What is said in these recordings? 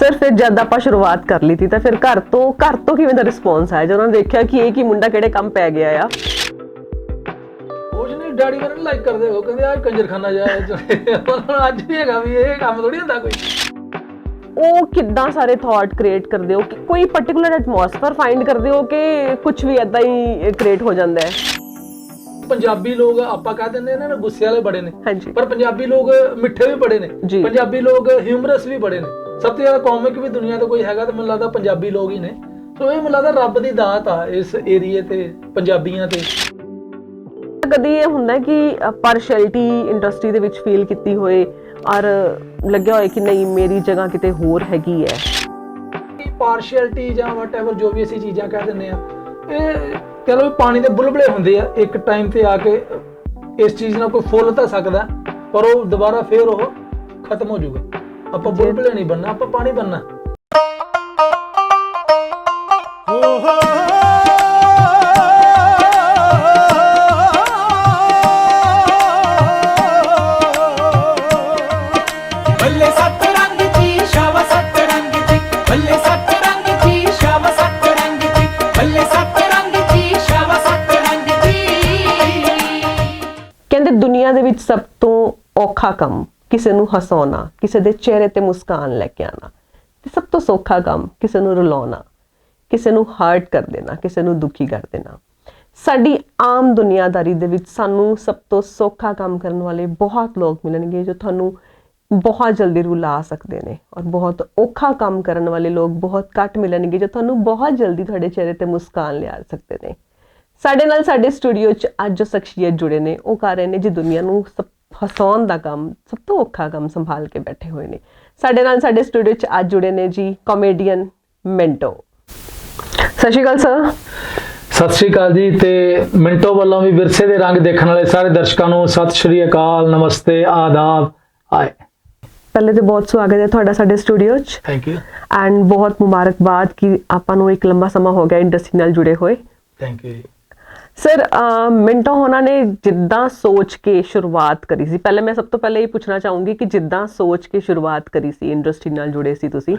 Sir ਫਿਰ ਜਦ ਆਪਾਂ ਸ਼ੁਰੂਆਤ ਕਰ ਲਈ ਤੀ ਤਾਂ ਫਿਰ ਘਰ ਤੋਂ ਘਰ ਤੋਂ ਕਿਵੇਂ ਦਾ ਰਿਸਪੌਂਸ ਆਇਆ? ਜਦੋਂ ਉਹਨਾਂ ਨੇ ਦੇਖਿਆ ਕਿ ਇਹ ਕੀ ਮੁੰਡਾ ਕਿਹੜੇ ਕੰਮ ਪੈ ਗਿਆ ਆ? ਕੁਝ ਨਹੀਂ ਡੈਡੀ ਮੈਨੂੰ ਲਾਈਕ ਕਰਦੇ ਹੋ ਕਹਿੰਦੇ ਆ ਕੰਜਰਖਾਨਾ ਜਾ ਉਹਨਾਂ ਅੱਜ ਵੀ ਹੈਗਾ ਵੀ ਇਹ ਕੰਮ ਥੋੜੀ ਹੁੰਦਾ ਕੋਈ। ਉਹ ਕਿੱਦਾਂ ਸਾਰੇ ਥਾਟ ਕ੍ਰੀਏਟ ਕਰਦੇ ਹੋ? ਕਿ ਕੋਈ ਪਾਰਟਿਕੂਲਰ ਐਟਮੋਸਫੇਅਰ ਫਾਈਂਡ ਕਰਦੇ ਹੋ ਕਿ ਕੁਝ ਵੀ ਐਦਾਂ ਹੀ ਕ੍ਰੀਏਟ ਹੋ ਜਾਂਦਾ ਹੈ? ਪੰਜਾਬੀ ਲੋਕ ਆਪਾਂ ਕਹਿ ਦਿੰਦੇ ਇਹਨਾਂ ਨੇ ਗੁੱਸੇ ਵਾਲੇ ਬੜੇ ਨੇ। ਪਰ ਪੰਜਾਬੀ ਲੋਕ ਮਿੱਠੇ ਵੀ ਬੜੇ ਨੇ। ਪੰਜਾਬੀ ਲੋਕ ਹਿਊਮਰਸ ਵੀ ਬੜੇ ਨੇ। ਸਭ ਤੋਂ ਜ਼ਿਆਦਾ ਕਾਮਿਕ ਵੀ ਦੁਨੀਆ ਤੇ ਕੋਈ ਹੈਗਾ ਤਾਂ ਮੈਨੂੰ ਲੱਗਦਾ ਪੰਜਾਬੀ ਲੋਕ ਹੀ ਨੇ। ਸੋ ਇਹ ਮੈਨੂੰ ਲੱਗਦਾ ਰੱਬ ਦੀ ਦਾਤ ਆ ਇਸ ਏਰੀਏ ਤੇ ਪੰਜਾਬੀਆਂ ਤੇ। ਕਦੀ ਇਹ ਹੁੰਦਾ ਕਿ ਪਾਰਸ਼ੈਲਿਟੀ ਇੰਡਸਟਰੀ ਦੇ ਵਿੱਚ ਫੀਲ ਕੀਤੀ ਹੋਏ ਔਰ ਲੱਗਿਆ ਹੋਏ ਕਿ ਨਹੀਂ ਮੇਰੀ ਜਗ੍ਹਾ ਕਿਤੇ ਹੋਰ ਹੈਗੀ ਹੈ। ਪਾਰਸ਼ੀਅਲਟੀ ਜਾਂ ਵਟਐਵਰ ਜੋ ਵੀ ਅਸੀਂ ਚੀਜ਼ਾਂ ਕਹਿ ਦਿੰਦੇ ਆ ਇਹ ਵੀ ਪਾਣੀ ਦੇ ਬੁਲਬੁਲੇ ਹੁੰਦੇ ਆ ਇੱਕ ਟਾਈਮ ਤੇ ਆ ਕੇ ਇਸ ਚੀਜ਼ ਨਾਲ ਕੋਈ ਫੁੱਲ ਤਾਂ ਸਕਦਾ ਪਰ ਉਹ ਦੁਬਾਰਾ ਫੇਰ ਉਹ ਖਤਮ ਹੋ ਜਾਊਗਾ। ਆਪਾਂ ਬੁਲਬੁਲੇ ਨਹੀਂ ਬੰਨਣਾ ਆਪਾਂ ਪਾਣੀ ਬੰਨਣਾ ਬੱਲੇ ਸੱਤ ਰੰਗ ਦੀ ਸ਼ਾਵਾ ਸੱਤ ਰੰਗ ਦੀ ਬੱਲੇ ਸੱਤ ਰੰਗ ਦੀ ਸ਼ਾਵਾ ਸੱਤ ਰੰਗ ਦੀ ਬੱਲੇ ਸੱਤ ਰੰਗ ਦੀ ਸ਼ਾਵਾ ਸੱਤ ਰੰਗ ਦੀ। ਕਹਿੰਦੇ ਦੁਨੀਆ ਦੇ ਵਿੱਚ ਸਭ ਤੋਂ ਔਖਾ ਕੰਮ ਕਿਸੇ ਨੂੰ ਹਸਾਉਣਾ, ਕਿਸੇ ਦੇ ਚਿਹਰੇ ਤੇ ਮੁਸਕਾਨ ਲੈ ਕੇ ਆਣਾ, ਤੇ ਸਭ ਤੋਂ ਸੌਖਾ ਕੰਮ ਕਿਸੇ ਨੂੰ ਰੁਲਾਉਣਾ, ਕਿਸੇ ਨੂੰ ਹਰਟ ਕਰ ਦੇਣਾ, ਕਿਸੇ ਨੂੰ ਦੁਖੀ ਕਰ ਦੇਣਾ। ਸਾਡੀ ਆਮ ਦੁਨੀਆਦਾਰੀ ਦੇ ਵਿੱਚ ਸਾਨੂੰ ਸਭ ਤੋਂ ਸੌਖਾ ਕੰਮ ਕਰਨ ਵਾਲੇ ਬਹੁਤ ਲੋਕ ਮਿਲਣਗੇ ਜੋ ਤੁਹਾਨੂੰ ਬਹੁਤ ਜਲਦੀ ਰੁਲਾ ਸਕਦੇ ਨੇ ਔਰ ਬਹੁਤ ਔਖਾ ਕੰਮ ਕਰਨ ਵਾਲੇ ਲੋਕ ਬਹੁਤ ਘੱਟ ਮਿਲਣਗੇ ਜੋ ਤੁਹਾਨੂੰ ਬਹੁਤ ਜਲਦੀ ਤੁਹਾਡੇ ਚਿਹਰੇ ਤੇ ਮੁਸਕਾਨ ਲਿਆ ਸਕਦੇ ਨੇ। ਸਾਡੇ ਨਾਲ ਸਾਡੇ ਸਟੂਡੀਓ 'ਚ ਅੱਜ ਜੋ ਸ਼ਖਸੀਅਤ ਜੁੜੇ ਨੇ, ਉਹ ਕਰ ਰਹੇ ਨੇ ਜੀ ਦੁਨੀਆ ਨੂੰ ਸਭ ਹਸਾਉਣ ਦਾ ਕੰਮ ਸਭ ਤੋਂ ਔਖਾ ਕੰਮ ਸੰਭਾਲ ਕੇ ਬੈਠੇ ਹੋਏ ਨੇ। ਸਾਡੇ ਨਾਲ ਸਾਡੇ ਸਟੂਡੀਓ 'ਚ ਅੱਜ ਜੁੜੇ ਨੇ ਜੀ ਕਾਮੇਡੀਅਨ ਮੈਂਟੋ ਸਤਿ ਸ਼੍ਰੀ ਅਕਾਲ ਸਰ ਸਤਿ ਸ਼੍ਰੀ ਅਕਾਲ ਜੀ ਤੇ ਮਿੰਟੋ ਵੱਲੋਂ ਵੀ ਵਿਰਸੇ ਦੇ ਰੰਗ ਦੇਖਣ ਵਾਲੇ ਸਾਰੇ ਦਰਸ਼ਕਾਂ ਨੂੰ ਸਤਿ ਸ਼੍ਰੀ ਅਕਾਲ ਨਮਸਤੇ ਆਦਾਬ ਆਏ। ਪਹਿਲੇ ਤੇ ਬਹੁਤ ਸਵਾਗਤ ਹੈ ਤੁਹਾਡਾ ਸਾਡੇ ਸਟੂਡੀਓ 'ਚ। ਥੈਂਕ ਯੂ ਐਂਡ ਬਹੁਤ ਮੁਬਾਰਕਬਾਦ ਕਿ ਆਪਾਂ ਨੂੰ ਇੱਕ ਲੰਬਾ ਸਮਾਂ ਹੋ ਗਿਆ ਇੰਡਸਟਰੀ ਨਾਲ ਜੁੜੇ ਹੋਏ। ਥੈਂਕ ਯੂ ਸਰ ਮਿੰਟੋ ਹੋਣਾ ਨੇ ਜਿੱਦਾਂ ਸੋਚ ਕੇ ਸ਼ੁਰੂਆਤ ਕਰੀ ਸੀ। ਪਹਿਲੇ ਮੈਂ ਸਭ ਤੋਂ ਪਹਿਲੇ ਇਹ ਪੁੱਛਣਾ ਚਾਹੂੰਗੀ ਕਿ ਜਿੱਦਾਂ ਸੋਚ ਕੇ ਸ਼ੁਰੂਆਤ ਕਰੀ ਸੀ ਇੰਡਸਟਰੀ ਨਾਲ ਜੁੜੇ ਸੀ ਤੁਸੀਂ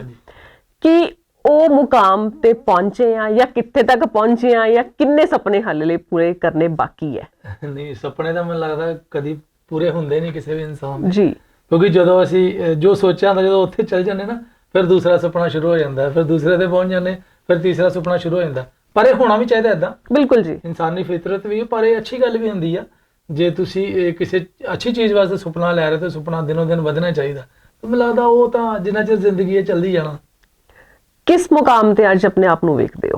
ਕਿ ਉਹ ਮੁਕਾਮ ਤੇ ਪਹੁੰਚੇ ਆ ਜਾਂ ਕਿੱਥੇ ਤੱਕ ਪਹੁੰਚੇ ਆ ਜਾਂ ਕਿੰਨੇ ਸੁਪਨੇ ਹਾਲੇ ਲਈ ਪੂਰੇ ਕਰਨੇ ਬਾਕੀ ਹੈ? ਨਹੀਂ ਸੁਪਨੇ ਤਾਂ ਮੈਨੂੰ ਲੱਗਦਾ ਕਦੀ ਪੂਰੇ ਹੁੰਦੇ ਨਹੀਂ ਕਿਸੇ ਵੀ ਇਨਸਾਨ ਦੇ। ਜੀ। ਕਿਉਂਕਿ ਜਦੋਂ ਅਸੀਂ ਜੋ ਸੋਚਿਆ ਹੁੰਦਾ ਜਦੋਂ ਉੱਥੇ ਚੱਲ ਜਾਂਦੇ ਨਾ ਫਿਰ ਦੂਸਰਾ ਸੁਪਨਾ ਸ਼ੁਰੂ ਹੋ ਜਾਂਦਾ ਫਿਰ ਦੂਸਰੇ ਤੇ ਪਹੁੰਚ ਜਾਂਦੇ ਫਿਰ ਤੀਸਰਾ ਸੁਪਨਾ ਸ਼ੁਰੂ ਹੋ ਜਾਂਦਾ। ਪਰ ਇਹ ਹੋਣਾ ਵੀ ਚਾਹੀਦਾ ਇਦਾਂ ਬਿਲਕੁਲ ਜੀ। ਇਨਸਾਨੀ ਫਿਤਰਤ ਵੀ ਹੈ, ਪਰ ਇਹ ਅੱਛੀ ਗੱਲ ਵੀ ਹੁੰਦੀ ਆ। ਜੇ ਤੁਸੀਂ ਕਿਸੇ ਅੱਛੀ ਚੀਜ਼ ਵਾਸਤੇ ਸੁਪਨਾ ਲੈ ਰਹੇ ਹੋ ਤਾਂ ਸੁਪਨਾ ਦਿਨੋਂ ਦਿਨ ਵਧਣਾ ਚਾਹੀਦਾ। ਮੈਨੂੰ ਲੱਗਦਾ ਉਹ ਤਾਂ ਜਿੰਨਾ ਚਿਰ ਜ਼ਿੰਦਗੀ ਹੈ ਚੱਲਦੀ ਜਾਣਾ। ਕਿਸ ਮੁਕਾਮ ਤੇ ਅੱਜ ਆਪਣੇ ਆਪ ਨੂੰ ਵੇਖਦੇ ਹੋ?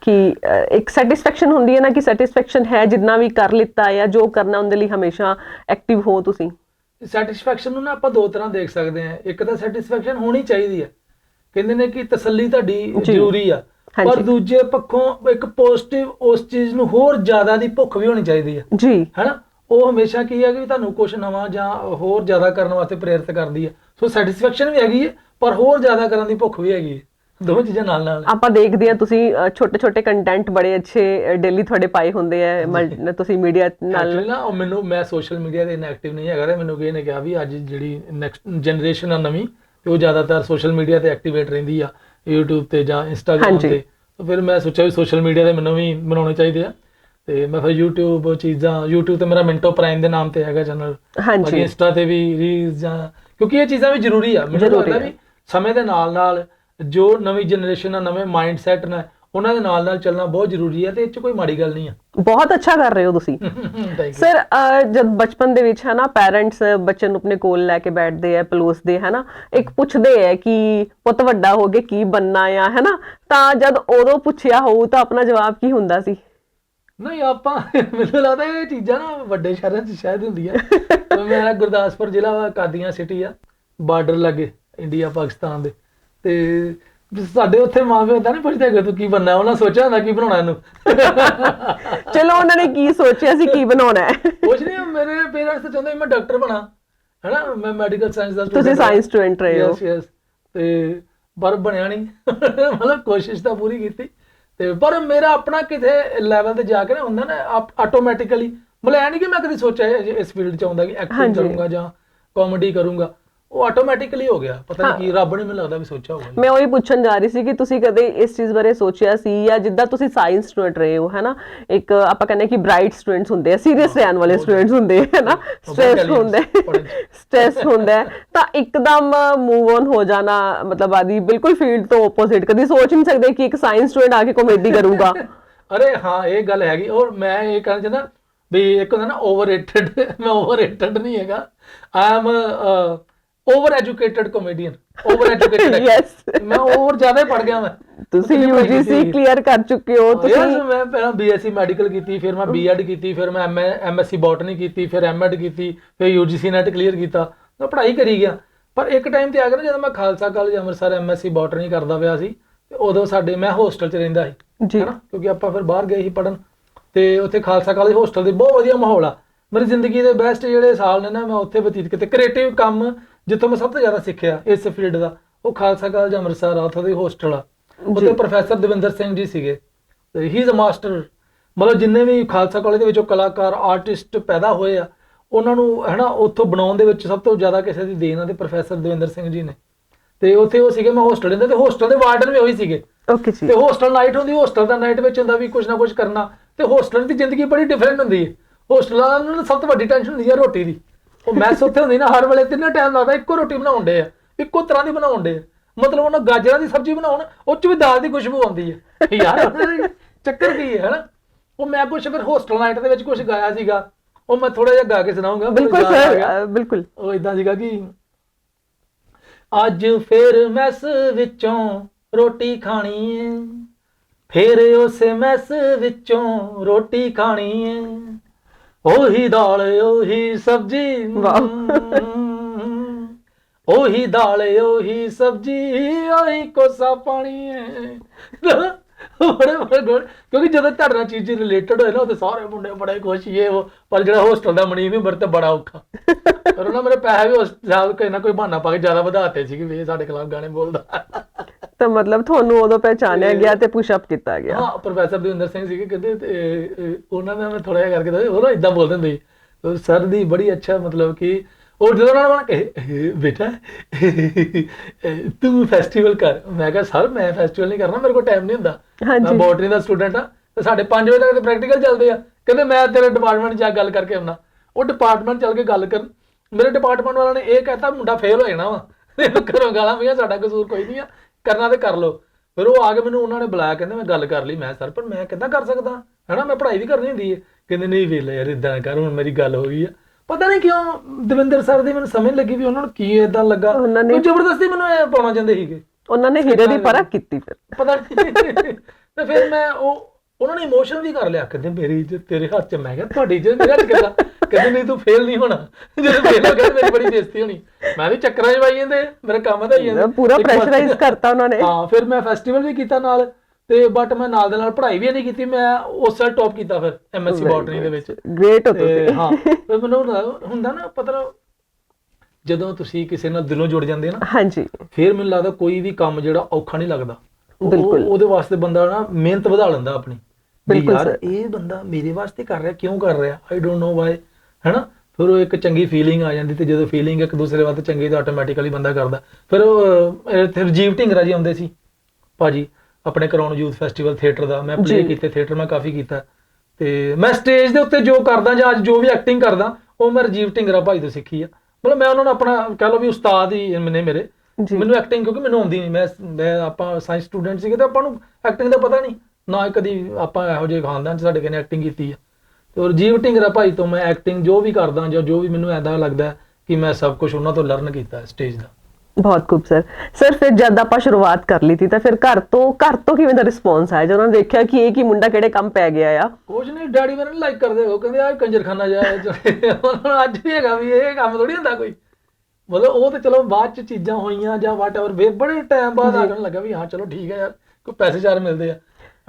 ਕਿ ਇੱਕ ਸੈਟੀਸਫੈਕਸ਼ਨ ਹੁੰਦੀ ਹੈ ਨਾ ਕਿ ਸੈਟੀਸਫੈਕਸ਼ਨ ਹੈ ਜਿੰਨਾ ਵੀ ਕਰ ਲਿੱਤਾ ਜਾਂ ਜੋ ਕਰਨਾ ਉਹਦੇ ਲਈ ਹਮੇਸ਼ਾ ਐਕਟਿਵ ਹੋ ਤੁਸੀਂ? ਸੈਟੀਸਫੈਕਸ਼ਨ ਨੂੰ ਨਾ ਆਪਾਂ ਦੋ ਤਰ੍ਹਾਂ ਦੇਖ ਸਕਦੇ ਹਾਂ। ਇੱਕ ਤਾਂ ਸੈਟੀਸਫੈਕਸ਼ਨ ਹੋਣੀ ਚਾਹੀਦੀ ਹੈ। ਕਹਿੰਦੇ ਨੇ ਕਿ ਤਸੱਲੀ ਤੁਹਾਡੀ। ਜ਼ਰੂਰੀ ਆ। ਪਰ। ਦੂਜੇ ਪੱਖੋਂ ਇੱਕ ਪੋਜ਼ਿਟਿਵ ਉਸ ਚੀਜ਼ ਨੂੰ ਹੋਰ ਜ਼ਿਆਦਾ ਦੀ ਭੁੱਖ ਵੀ ਹੋਣੀ ਚਾਹੀਦੀ ਹੈ ਜੀ। ਹੈਨਾ? ਉਹ ਹਮੇਸ਼ਾ ਕੀ ਹੈ ਕਿ ਤੁਹਾਨੂੰ ਕੁਝ ਨਵਾਂ ਜਾਂ ਹੋਰ ਜ਼ਿਆਦਾ ਕਰਨ ਵਾਸਤੇ ਪ੍ਰੇਰਿਤ ਕਰਦੀ ਹੈ ਸੋ ਸੈਟੀਸਫੈਕਸ਼ਨ ਵੀ ਹੈਗੀ ਹੈ ਪਰ ਹੋਰ ਜ਼ਿਆਦਾ ਕਰਨ ਦੀ ਭੁੱਖ ਵੀ ਹੈਗੀ ਹੈ ਦੋਵੇਂ ਚੀਜ਼ਾਂ ਨਾਲ ਨਾਲ। ਆਪਾਂ ਦੇਖਦੇ ਆ ਤੁਸੀਂ ਛੋਟੇ ਛੋਟੇ ਕੰਟੈਂਟ ਬੜੇ ਅੱਛੇ ਡੇਲੀ ਤੁਹਾਡੇ ਪਾਏ ਹੁੰਦੇ ਆ ਤੁਸੀਂ ਮੀਡੀਆ ਨਾਲ ਨਾ ਮੈਨੂੰ ਮੈਂ ਸੋਸ਼ਲ ਮੀਡੀਆ ਤੇ ਇਨਐਕਟਿਵ ਨਹੀਂ ਹੈਗਾ ਮੈਨੂੰ ਕਿਸੇ ਨੇ ਕਿਹਾ ਵੀ ਅੱਜ ਜਿਹੜੀ ਨੈਕਸਟ ਜਨਰੇਸ਼ਨ ਆ ਨਵੀਂ ਤੇ ਉਹ ਜ਼ਿਆਦਾਤਰ ਸੋਸ਼ਲ ਮੀਡੀਆ ਤੇ ਐਕਟਿਵੇਟ ਰਹਿੰਦੀ ਆ। YouTube ਤੇ ਜਾਂ Instagram ਹਾਂਜੀ। ਤੇ ਤਾਂ ਫਿਰ ਮੈਂ ਸੋਚਿਆ ਵੀ ਸੋਸ਼ਲ ਮੀਡੀਆ ਤੇ ਮੈਨੂੰ ਵੀ ਬਣਾਉਣੇ ਚਾਹੀਦੇ ਆ ਤੇ ਮੈਂ ਫਿਰ YouTube ਚੀਜ਼ਾਂ YouTube ਤੇ ਮੇਰਾ ਮਿੰਟੋ ਪ੍ਰਾਈਮ ਦੇ ਨਾਮ ਤੇ ਹੈਗਾ ਚੈਨਲ ਬਾਕੀ ਹਾਂਜੀ ਇੰਸਟਾ ਤੇ ਵੀ ਰੀਲਸ ਜਾਂ ਕਿਉਂਕਿ ਇਹ ਚੀਜ਼ਾਂ ਵੀ ਜ਼ਰੂਰੀ ਆ ਮੈਨੂੰ ਜ਼ਰੂਰੀ ਲੱਗਦਾ ਆ। ਵੀ ਸਮੇਂ ਦੇ ਨਾਲ ਨਾਲ ਜੋ ਨਵੀਂ ਜਨਰੇਸ਼ਨ ਆ ਨਵੇਂ ਮਾਈਂਡ ਸੈਟ ਨੇ ਉਹਨਾਂ ਦੇ ਨਾਲ ਨਾਲ ਚੱਲਣਾ ਬਹੁਤ ਜ਼ਰੂਰੀ ਆ ਤੇ ਇਹ ਚ ਕੋਈ ਮਾੜੀ ਗੱਲ ਨਹੀਂ ਆ। ਬਹੁਤ ਅੱਛਾ ਕਰ ਰਹੇ ਹੋ ਤੁਸੀਂ। ਸਰ ਅਹ, ਜਦ ਬਚਪਨ ਦੇ ਵਿੱਚ ਹੈ ਨਾ ਪੈਰੈਂਟਸ ਬੱਚੇ ਨੂੰ ਆਪਣੇ ਕੋਲ ਲੈ ਕੇ ਬੈਠਦੇ ਆ ਪਲੋਸਦੇ ਹੈ ਨਾ ਇੱਕ ਪੁੱਛਦੇ ਆ ਕਿ ਪੁੱਤ ਵੱਡਾ ਹੋ ਕੇ ਕੀ ਬੰਨਾ ਆ ਹੈ ਨਾ ਤਾਂ ਜਦ ਉਦੋਂ ਪੁੱਛਿਆ ਹੋਊ ਤਾਂ ਆਪਣਾ ਜਵਾਬ ਕੀ ਹੁੰਦਾ ਸੀ? ਨਹੀਂ ਆਪਾਂ ਮੈਨੂੰ ਲੱਗਦਾ ਇਹ ਚੀਜ਼ਾਂ ਨਾ ਵੱਡੇ ਸ਼ਹਿਰਾਂ 'ਚ ਸ਼ਾਇਦ ਹੁੰਦੀਆਂ। ਮੇਰਾ ਗੁਰਦਾਸਪੁਰ ਜ਼ਿਲ੍ਹਾ ਵਾ ਕਾਦੀਆਂ ਸਿਟੀ ਆ ਬਾਰਡਰ ਲੱਗੇ ਇੰਡੀਆ ਪਾਕਿਸਤਾਨ ਦੇ। ਤੇ ਸਾਡੇ ਉੱਥੇ ਮਾਪੇ ਤਾਂ ਨਹੀਂ ਪੁੱਛਦੇ ਕਿ ਤੂੰ ਕੀ ਬੰਨਾ ਉਹਨਾਂ ਸੋਚਿਆ ਹੁੰਦਾ ਕੀ ਬਣਾਉਣਾ ਇਹਨੂੰ। ਚਲੋ ਉਹਨਾਂ ਨੇ ਕੀ ਸੋਚਿਆ ਸੀ ਕੀ ਬਣਾਉਣਾ ਹੈ। ਕੁਝ ਨਹੀਂ ਮੇਰੇ ਪੇਰੈਂਟਸ ਤਾਂ ਚਾਹੁੰਦੇ ਸੀ ਮੈਂ ਡਾਕਟਰ ਬਣਾ ਹੈਨਾ? ਮੈਂ ਮੈਡੀਕਲ ਸਾਇੰਸ ਦਾ ਤੁਸੀਂ। ਸਾਇੰਸ ਸਟੂਡੈਂਟ ਰਹੇ ਹੋ। ਯੈਸ ਯੈਸ ਤੇ ਪਰ ਬਣਿਆ ਨਹੀਂ ਮਤਲਬ ਕੋਸ਼ਿਸ਼ ਤਾਂ ਪੂਰੀ ਕੀਤੀ। ਤੇ ਪਰ ਮੇਰਾ ਆਪਣਾ ਕਿਤੇ ਲੈਵਲ ਤੇ ਜਾ ਕੇ ਨਾ ਹੁੰਦਾ ਨਾ ਆਟੋਮੈਟਿਕਲੀ ਮਤਲਬ ਐ ਨਹੀਂ ਕਿ ਮੈਂ ਕਦੀ ਸੋਚਿਆ ਇਸ ਫੀਲਡ ਚ ਆਉਂਦਾ ਕਿ ਐਕਟਿੰਗ। ਕਰੂੰਗਾ ਜਾਂ ਕਾਮੇਡੀ ਕਰੂੰਗਾ। ਉਹ ਆਟੋਮੈਟਿਕਲੀ ਹੋ ਗਿਆ। ਪਤਾ ਨਹੀਂ ਕੀ ਰੱਬ ਨੇ ਮੈਨੂੰ ਲੱਗਦਾ ਵੀ ਸੋਚਿਆ ਹੋਊਗਾ। ਮੈਂ ਉਹੀ ਪੁੱਛਣ ਜਾ ਰਹੀ ਸੀ ਕਿ ਤੁਸੀਂ ਕਦੇ ਇਸ ਚੀਜ਼ ਬਾਰੇ ਸੋਚਿਆ ਸੀ ਜਾਂ ਜਿੱਦਾਂ ਤੁਸੀਂ ਸਾਇੰਸ ਸਟੂਡੈਂਟ ਰਹੇ ਹੋ ਹੈਨਾ? ਇੱਕ ਆਪਾਂ ਕਹਿੰਦੇ ਕਿ ਬ੍ਰਾਈਟ ਸਟੂਡੈਂਟਸ ਹੁੰਦੇ ਆ ਸੀਰੀਅਸ ਰਹਿਣ ਵਾਲੇ ਸਟੂਡੈਂਟਸ ਹੁੰਦੇ ਆ ਹੈਨਾ? ਸਟ੍ਰੈਸ ਹੁੰਦਾ। ਸਟ੍ਰੈਸ ਹੁੰਦਾ ਤਾਂ ਇੱਕਦਮ ਮੂਵ ਔਨ ਹੋ ਜਾਣਾ ਮਤਲਬ ਆਦੀ ਬਿਲਕੁਲ ਫੀਲਡ ਤੋਂ ਆਪੋਜ਼ਿਟ ਕਦੀ ਸੋਚ ਨਹੀਂ ਸਕਦੇ ਕਿ ਇੱਕ ਸਾਇੰਸ ਸਟੂਡੈਂਟ ਆ ਕੇ ਕਾਮੇਡੀ ਕਰੂਗਾ। ਅਰੇ ਹਾਂ ਇਹ ਗੱਲ ਹੈਗੀ। ਔਰ ਮੈਂ ਇਹ ਕਹਿਣਾ ਚਾਹੁੰਦਾ ਵੀ ਇੱਕ ਹੁੰਦਾ ਨਾ ਓਵਰਰੇਟਡ ਮੈਂ ਓਵਰਰੇਟਡ ਨਹੀਂ ਹੈਗਾ। I am over educated comedian over educated Yes. ਮੈਂ ਓਵਰ ਜ਼ਿਆਦਾ ਹੀ ਪੜ ਗਿਆ ਮੈਂ। ਤੁਸੀਂ ਹੋਈ? ਕਲੀਅਰ ਕਰ ਚੁੱਕੇ ਹੋ ਯਸ ਤੁਸੀਂ ਮੈਂ ਪਹਿਲਾਂ ਬੀਐਸਸੀ ਮੈਡੀਕਲ ਕੀਤੀ ਫਿਰ ਮੈਂ ਬੀਐਡ ਕੀਤੀ ਫਿਰ ਮੈਂ ਐਮਐਸਸੀ ਬੋਟਨੀ ਕੀਤੀ ਫਿਰ ਐਮਐਡ ਕੀਤੀ ਫਿਰ ਯੂਜੀਸੀ ਨੈਟ ਕਲੀਅਰ ਕੀਤਾ। ਮੈਂ ਪੜ੍ਹਾਈ ਕਰੀ ਗਿਆ। ਪਰ ਇੱਕ ਟਾਈਮ ਤੇ ਆ ਗਿਆ ਨਾ ਜਦੋਂ ਮੈਂ Khalsa college Amritsar MSc botany ਕਰਦਾ ਪਿਆ ਸੀ ਤੇ ਉਦੋਂ ਸਾਡੇ ਮੈਂ ਹੋਸਟਲ 'ਚ ਰਹਿੰਦਾ ਸੀ ਜੀ। ਹੈਨਾ? ਕਿਉਂਕਿ ਆਪਾਂ ਫਿਰ ਬਾਹਰ ਗਏ ਸੀ ਪੜਨ ਤੇ ਉੱਥੇ ਖਾਲਸਾ ਕਾਲਜ ਹੋਸਟਲ ਦੇ ਬਹੁਤ ਵਧੀਆ ਮਾਹੌਲ ਆ। ਮੇਰੀ ਜ਼ਿੰਦਗੀ ਦੇ ਬੈਸਟ ਜਿਹੜੇ ਸਾਲ ਨੇ ਨਾ ਮੈਂ ਉੱਥੇ ਬਤੀਤ ਕੀਤੇ। ਕ੍ਰੀਏਟਿਵ ਕੰਮ ਜਿੱਥੋਂ ਮੈਂ ਸਭ ਤੋਂ ਜ਼ਿਆਦਾ ਸਿੱਖਿਆ ਇਸ ਫੀਲਡ ਦਾ ਉਹ ਖਾਲਸਾ ਕਾਲਜ ਅੰਮ੍ਰਿਤਸਰ ਆ ਉੱਥੋਂ ਦੇ ਹੋਸਟਲ ਆ। ਉੱਥੇ ਪ੍ਰੋਫੈਸਰ ਦਵਿੰਦਰ ਸਿੰਘ ਜੀ ਸੀਗੇ। ਹੀ ਇਜ਼ ਅ ਮਾਸਟਰ ਮਤਲਬ ਜਿੰਨੇ ਵੀ ਖਾਲਸਾ ਕਾਲਜ ਦੇ ਵਿੱਚੋਂ ਕਲਾਕਾਰ ਆਰਟਿਸਟ ਪੈਦਾ ਹੋਏ ਆ ਉਹਨਾਂ ਨੂੰ ਹੈਨਾ ਉੱਥੋਂ ਬਣਾਉਣ ਦੇ ਵਿੱਚ ਸਭ ਤੋਂ ਜ਼ਿਆਦਾ ਕਿਸੇ ਦੀ ਦੇਣ ਆ ਤੇ ਪ੍ਰੋਫੈਸਰ ਦਵਿੰਦਰ ਸਿੰਘ ਜੀ ਨੇ। ਤੇ ਉੱਥੇ ਉਹ ਸੀਗੇ ਮੈਂ ਹੋਸਟਲ ਰਹਿੰਦਾ ਤੇ ਹੋਸਟਲ ਦੇ ਵਾਰਡਨ ਵੀ ਉਹੀ ਸੀਗੇ। ਓਕੇ ਜੀ। ਤੇ ਹੋਸਟਲ ਨਾਈਟ ਹੁੰਦੀ ਹੋਸਟਲ ਦਾ ਨਾਈਟ ਵਿੱਚ ਹੁੰਦਾ ਵੀ ਕੁਝ ਨਾ ਕੁਝ ਕਰਨਾ ਤੇ ਹੋਸਟਲ ਦੀ ਜ਼ਿੰਦਗੀ ਬੜੀ ਡਿਫਰੈਂਟ ਹੁੰਦੀ ਹੈ। ਹੋਸਟਲਾਂ ਨੂੰ ਸਭ ਤੋਂ ਵੱਡੀ ਟੈਨਸ਼ਨ ਹੁੰਦੀ ਹੈ ਰੋਟੀ ਦੀ। ਉਹ ਮੈਸ ਉੱਥੇ ਹੁੰਦੀ ਨਾ ਹਰ ਵੇਲੇ ਤਿੰਨੇ ਟਾਈਮ ਲੱਗਦਾ ਇੱਕੋ ਰੋਟੀ ਬਣਾਉਣ ਦੇ ਆ। ਇੱਕੋ ਤਰ੍ਹਾਂ ਦੀ ਬਣਾਉਣ ਦੇ ਮਤਲਬ ਉਹਨਾਂ ਗਾਜਰਾਂ ਦੀ ਸਬਜ਼ੀ ਬਣਾਉਣ ਉਹ ਚ ਵੀ ਦਾਲ ਦੀ ਖੁਸ਼ਬੂ ਆਉਂਦੀ ਹੈ ਯਾਰ ਚੱਕਰ ਕੀ ਹੈ ਹਨਾ? ਉਹ ਮੈਂ ਕੁਝ ਫਿਰ ਹੋਸਟਲ ਨਾਈਟ ਦੇ ਵਿੱਚ ਕੁਝ ਗਾਇਆ ਸੀਗਾ। ਉਹ ਮੈਂ ਥੋੜਾ ਜਿਹਾ ਗਾ ਕੇ ਸੁਣਾਉਂਗਾ ਬਿਲਕੁਲ ਸਰ ਬਿਲਕੁਲ। ਉਹ ਇਦਾਂ ਸੀਗਾ ਕਿ ਅੱਜ ਫੇਰ ਮੈਸ ਵਿੱਚੋਂ ਰੋਟੀ ਖਾਣੀ ਏ। ਫੇਰ ਉਸੇ ਮੈਸ ਵਿੱਚੋਂ ਰੋਟੀ ਖਾਣੀ ਏ। ਉਹੀ ਦਾਲ ਉਹੀ ਸਬਜੀ। ਵਾਹ। ਉਹੀ ਦਾਲ ਉਹੀ ਸਬਜੀ ਉਹੀ ਕੋਸਾ ਪਾਣੀ ਏ। ਬੜੇ ਬੜੇ ਗੁਣ ਕਿਉਂਕਿ ਜਦੋਂ ਨਾਲ ਚੀਜ਼ ਰਿਲੇਟਡ ਹੋਏ ਨਾ ਉਹ ਤੇ ਸਾਰੇ ਮੁੰਡੇ ਬੜੇ ਖੁਸ਼ ਹੀ ਇਹ ਉਹ। ਪਰ ਜਿਹੜਾ ਹੋਸਟਲ ਦਾ ਮਣੀ ਨਹੀਂ ਮਰ ਤੇ ਬੜਾ ਔਖਾ। ਪਰ ਉਹਨਾਂ ਮੇਰੇ ਪੈਸੇ ਵੀ ਉਸ ਸਾਲ ਕੋਈ ਨਾ ਕੋਈ ਬਹਾਨਾ ਪਾ ਕੇ ਜ਼ਿਆਦਾ ਵਧਾਤੇ ਸੀ ਕਿ ਵੀ ਸਾਡੇ ਖਿਲਾਫ ਗਾਣੇ ਬੋਲਦਾ। ਤਾਂ ਮਤਲਬ ਤੁਹਾਨੂੰ ਉਦੋਂ ਪਹਿਚਾਨਿਆ ਗਿਆ ਤੇ ਪੁਸ਼ ਅਪ ਕੀਤਾ ਗਿਆ। ਹਾਂ ਪ੍ਰੋਫੈਸਰ ਦਵਿੰਦਰ ਸਿੰਘ ਸੀਗੇ ਕਹਿੰਦੇ ਉਹਨਾਂ ਦਾ ਮੈਂ ਥੋੜਾ ਜਿਹਾ ਕਰਕੇ ਦੱਸਿਆ, ਉਹ ਨਾ ਇਦਾਂ ਬੋਲ ਦਿੰਦੇ ਸੀ ਸਰ ਦੀ ਬੜੀ ਅੱਛਾ ਮਤਲਬ ਕਿ ਉਹ ਜਦੋਂ ਉਹਨਾਂ ਨੇ ਬਣਾ ਕੇ ਬੇਟਾ ਤੂੰ ਫੈਸਟੀਵਲ ਕਰ। ਮੈਂ ਕਿਹਾ ਸਰ ਮੈਂ ਫੈਸਟੀਵਲ ਨਹੀਂ ਕਰਨਾ ਮੇਰੇ ਕੋਲ ਟਾਈਮ ਨਹੀਂ ਹੁੰਦਾ। ਮੈਂ ਬੋਟਨੀ ਦਾ ਸਟੂਡੈਂਟ ਆ ਤੇ ਸਾਡੇ 5 ਵਜੇ ਤੱਕ ਤੇ ਪ੍ਰੈਕਟੀਕਲ ਚੱਲਦੇ ਆ। ਕਹਿੰਦੇ ਮੈਂ ਤੇਰੇ ਡਿਪਾਰਟਮੈਂਟ ਜਾ ਗੱਲ ਕਰਕੇ ਆਉਣਾ ਉਹ ਡਿਪਾਰਟਮੈਂਟ ਚੱਲ ਕੇ ਗੱਲ ਕਰਨ। ਮੇਰੇ ਡਿਪਾਰਟਮੈਂਟ ਵਾਲਿਆਂ ਨੇ ਇਹ ਕਹਿਤਾ ਮੁੰਡਾ ਫੇਲ ਹੋ ਜਾਣਾ ਵਾ। ਇਹਨੂੰ ਘਰੋਂ ਗਾਲਾਂ ਵੀ ਸਾਡਾ ਕਸੂਰ ਕੋਈ ਨਹੀਂ ਆ। ਕਰਨਾ ਤੇ ਕਰ ਲੋ ਫਿਰ ਉਹ ਆ ਕੇ ਮੈਨੂੰ ਉਹਨਾਂ ਨੇ ਬੁਲਾਇਆ ਕਹਿੰਦੇ ਮੈਂ ਗੱਲ ਕਰ ਲਈ। ਮੈਂ ਸਰ ਪਰ ਮੈਂ ਕਿੱਦਾਂ ਕਰ ਸਕਦਾ? ਹੈਨਾ ਮੈਂ ਪੜ੍ਹਾਈ ਵੀ ਕਰਨੀ ਹੁੰਦੀ ਹੈ। ਕਹਿੰਦੇ ਨਹੀਂ ਵੇਲੇ ਯਾਰ ਇਦਾਂ ਕਰ ਹੁਣ ਮੇਰੀ ਗੱਲ ਹੋ ਗਈ ਆ। ਪਤਾ ਨਹੀਂ ਕਿਉਂ ਦਵਿੰਦਰ ਸਰ ਦੀ ਮੈਨੂੰ ਸਮਝ ਲੱਗੀ ਵੀ ਉਹਨਾਂ ਨੂੰ ਕੀ ਇਦਾਂ ਲੱਗਾ। ਉਹਨਾਂ ਨੇ- ਜ਼ਬਰਦਸਤੀ ਮੈਨੂੰ ਇਹ ਪਾਉਣਾ ਚਾਹੁੰਦੇ ਸੀਗੇ। ਉਹਨਾਂ ਨੇ ਹੀਰੇ ਦੀ ਪਰਖ ਕੀਤੀ ਫਿਰ। ਪਤਾ ਨਹੀਂ ਤੇ ਫਿਰ ਮੈਂ ਉਹ ਉਹਨਾਂ ਨੇ ਇਮੋਸ਼ਨ ਵੀ ਕਰ ਲਿਆ ਕਹਿੰਦੇ ਮੇਰੀ ਇੱਜ਼ਤ ਤੇਰੇ ਹੱਥ 'ਚ ਮੈਂ ਕਿਹਾ ਤੁਹਾਡੀ ਇੱਜ਼ਤ ਮੇਰੇ ਹੱਥ ਕਿੱਦਾਂ? ਕਹਿੰਦੇ ਨਹੀਂ ਤੂੰ ਫੇਲ ਨਹੀਂ ਹੋਣਾ। ਜਦੋਂ ਫੇਲ ਹੋ ਗਿਆ ਮੇਰੀ ਬੜੀ ਬੇਇੱਜ਼ਤੀ ਹੋਣੀ। ਮੈਂ ਵੀ ਚੱਕਰਾਂ 'ਚ ਪਾਈ ਜਾਂਦੇ ਮੇਰਾ ਕੰਮ ਤਾਂ ਹੀ ਜਾਂਦਾ ਪੂਰਾ ਪ੍ਰੈਸ਼ਰਾਈਜ਼ ਕਰਤਾ ਉਹਨਾਂ ਨੇ। ਹਾਂ ਫਿਰ ਮੈਂ ਫੈਸਟੀਵਲ ਵੀ ਕੀਤਾ ਨਾਲ ਤੇ ਬਟ ਮੈਂ ਨਾਲ ਦੇ ਨਾਲ ਪੜ੍ਹਾਈ ਵੀ ਨਹੀਂ ਕੀਤੀ ਮੈਂ ਉਸ ਸਾਲ ਟੌਪ ਕੀਤਾ ਫਿਰ ਐਮਐਸਸੀ ਬੋਟਨੀ ਦੇ ਵਿੱਚ। ਗ੍ਰੇਟ ਹੋ ਤੁਸੀਂ। ਹਾਂ ਫਿਰ ਮੈਨੂੰ ਹੁੰਦਾ- ਨਾ ਪਤਾ ਜਦੋਂ ਤੁਸੀਂ ਕਿਸੇ ਨਾਲ ਦਿਲੋਂ ਜੁੜ ਜਾਂਦੇ ਨਾ ਹਾਂਜੀ। ਫਿਰ ਮੈਨੂੰ ਲੱਗਦਾ ਕੋਈ ਵੀ ਕੰਮ ਜਿਹੜਾ ਔਖਾ ਨਹੀਂ ਲੱਗਦਾ। ਬਿਲਕੁਲ। ਉਹਦੇ ਵਾਸਤੇ ਬੰਦਾ ਨਾ ਮਿਹਨਤ ਵਧਾ ਲੈਂਦਾ ਆਪਣੀ। ਬਿਲਕੁਲ ਯਾਰ sir। ਇਹ ਬੰਦਾ ਮੇਰੇ ਵਾਸਤੇ ਕਰ ਰਿਹਾ ਕਿਉਂ ਕਰ ਰਿਹਾ? ਆਈ ਡੋਨਟ ਨੋ ਵਾਈ ਹੈਨਾ? ਫਿਰ ਉਹ ਇੱਕ ਚੰਗੀ ਫੀਲਿੰਗ ਆ ਜਾਂਦੀ ਤੇ ਜਦੋਂ ਫੀਲਿੰਗ ਇੱਕ ਦੂਸਰੇ ਵਾਸਤੇ ਚੰਗੀ ਤਾਂ ਆਟੋਮੈਟਿਕਲੀ ਬੰਦਾ ਕਰਦਾ। ਫਿਰ ਉਹ ਇੱਥੇ ਰਜੀਵ ਢਿੰਗਰਾ ਜੀ ਆਉਂਦੇ ਸੀ ਭਾਜੀ ਆਪਣੇ ਕਰਾਉਣ ਯੂਥ ਫੈਸਟੀਵਲ ਥੀਏਟਰ ਦਾ। ਮੈਂ ਪਲੇ। ਕੀਤੇ ਥੀਏਟਰ ਮੈਂ ਕਾਫੀ ਕੀਤਾ। ਤੇ ਮੈਂ ਸਟੇਜ ਦੇ ਉੱਤੇ ਜੋ ਕਰਦਾ ਜਾਂ ਅੱਜ ਜੋ ਵੀ ਐਕਟਿੰਗ ਕਰਦਾ ਉਹ ਮੈਂ ਰਜੀਵ ਢਿੰਗਰਾ ਭਾਈ ਤੋਂ ਸਿੱਖੀ ਆ। ਮਤਲਬ ਮੈਂ ਉਹਨਾਂ ਨੂੰ ਆਪਣਾ ਕਹ ਲਓ ਵੀ ਉਸਤਾਦ ਹੀ ਨੇ ਮੇਰੇ। ਜੀ। ਮੈਨੂੰ ਐਕਟਿੰਗ ਕਿਉਂਕਿ ਮੈਨੂੰ ਆਉਂਦੀ ਨਹੀਂ ਮੈਂ ਮੈਂ ਆਪਾਂ ਸਾਇੰਸ ਸਟੂਡੈਂਟ ਸੀਗੇ ਤੇ ਆਪਾਂ ਨੂੰ ਐਕਟਿੰਗ ਦਾ ਪਤਾ ਨਹੀਂ ਨਾ ਹੀ ਕਦੀ ਆਪਾਂ ਇਹੋ ਜਿਹੇ ਖਾਨਦਾਨ ਚ ਸਾਡੇ ਕਿਨੇ ਐਕਟਿੰਗ ਕੀਤੀ ਆ। ਤੇ ਉਹ ਰਜੀਵ ਢਿੰਗਰਾ ਭਾਈ ਤੋਂ ਮੈਂ ਐਕਟਿੰਗ ਜੋ ਵੀ ਕਰਦਾ ਜਾਂ ਜੋ ਵੀ ਮੈਨੂੰ ਐਦਾਂ ਲੱਗਦਾ ਕਿ ਮੈਂ ਸਭ ਕੁਝ ਉਹਨਾਂ ਤੋਂ ਲਰਨ ਕੀਤਾ ਸਟੇਜ ਦਾ। ਬਹੁਤ ਖੂਬ ਸਰ ਸਰ ਫਿਰ ਜਦ ਆਪਾਂ ਸ਼ੁਰੂਆਤ ਕਰ ਲਈ ਸੀ ਤਾਂ ਫਿਰ ਘਰ ਤੋਂ ਘਰ ਤੋਂ ਕਿਵੇਂ ਦਾ ਰਿਸਪੌਂਸ ਆਇਆ? ਜਦੋਂ ਉਹਨਾਂ ਨੇ ਦੇਖਿਆ ਕਿ ਇਹ ਕੀ ਮੁੰਡਾ ਕਿਹੜੇ ਕੰਮ ਪੈ ਗਿਆ ਆ? ਕੁਝ ਨਹੀਂ ਡੈਡੀ ਮੇਰੇ ਨੂੰ ਲਾਈਕ ਕਰਦੇ ਹੋ ਕਹਿੰਦੇ ਆ ਕੰਜਰਖਾਨਾ ਜਾ ਅੱਜ ਵੀ ਹੈਗਾ ਵੀ ਇਹ ਕੰਮ ਥੋੜੀ ਹੁੰਦਾ ਕੋਈ। ਮਤਲਬ ਉਹ ਤੇ ਚਲੋ ਬਾਅਦ ਚ ਚੀਜ਼ਾਂ ਹੋਈਆਂ ਜਾਂ ਵਾਟਐਵਰ ਵੇ ਬੜੇ ਟਾਈਮ ਬਾਅਦ ਆਗਣ ਲੱਗਾ ਵੀ ਹਾਂ ਚਲੋ ਠੀਕ ਹੈ ਯਾਰ ਕੋਈ ਪੈਸੇ ਚਾਰ ਮਿਲਦੇ ਆ।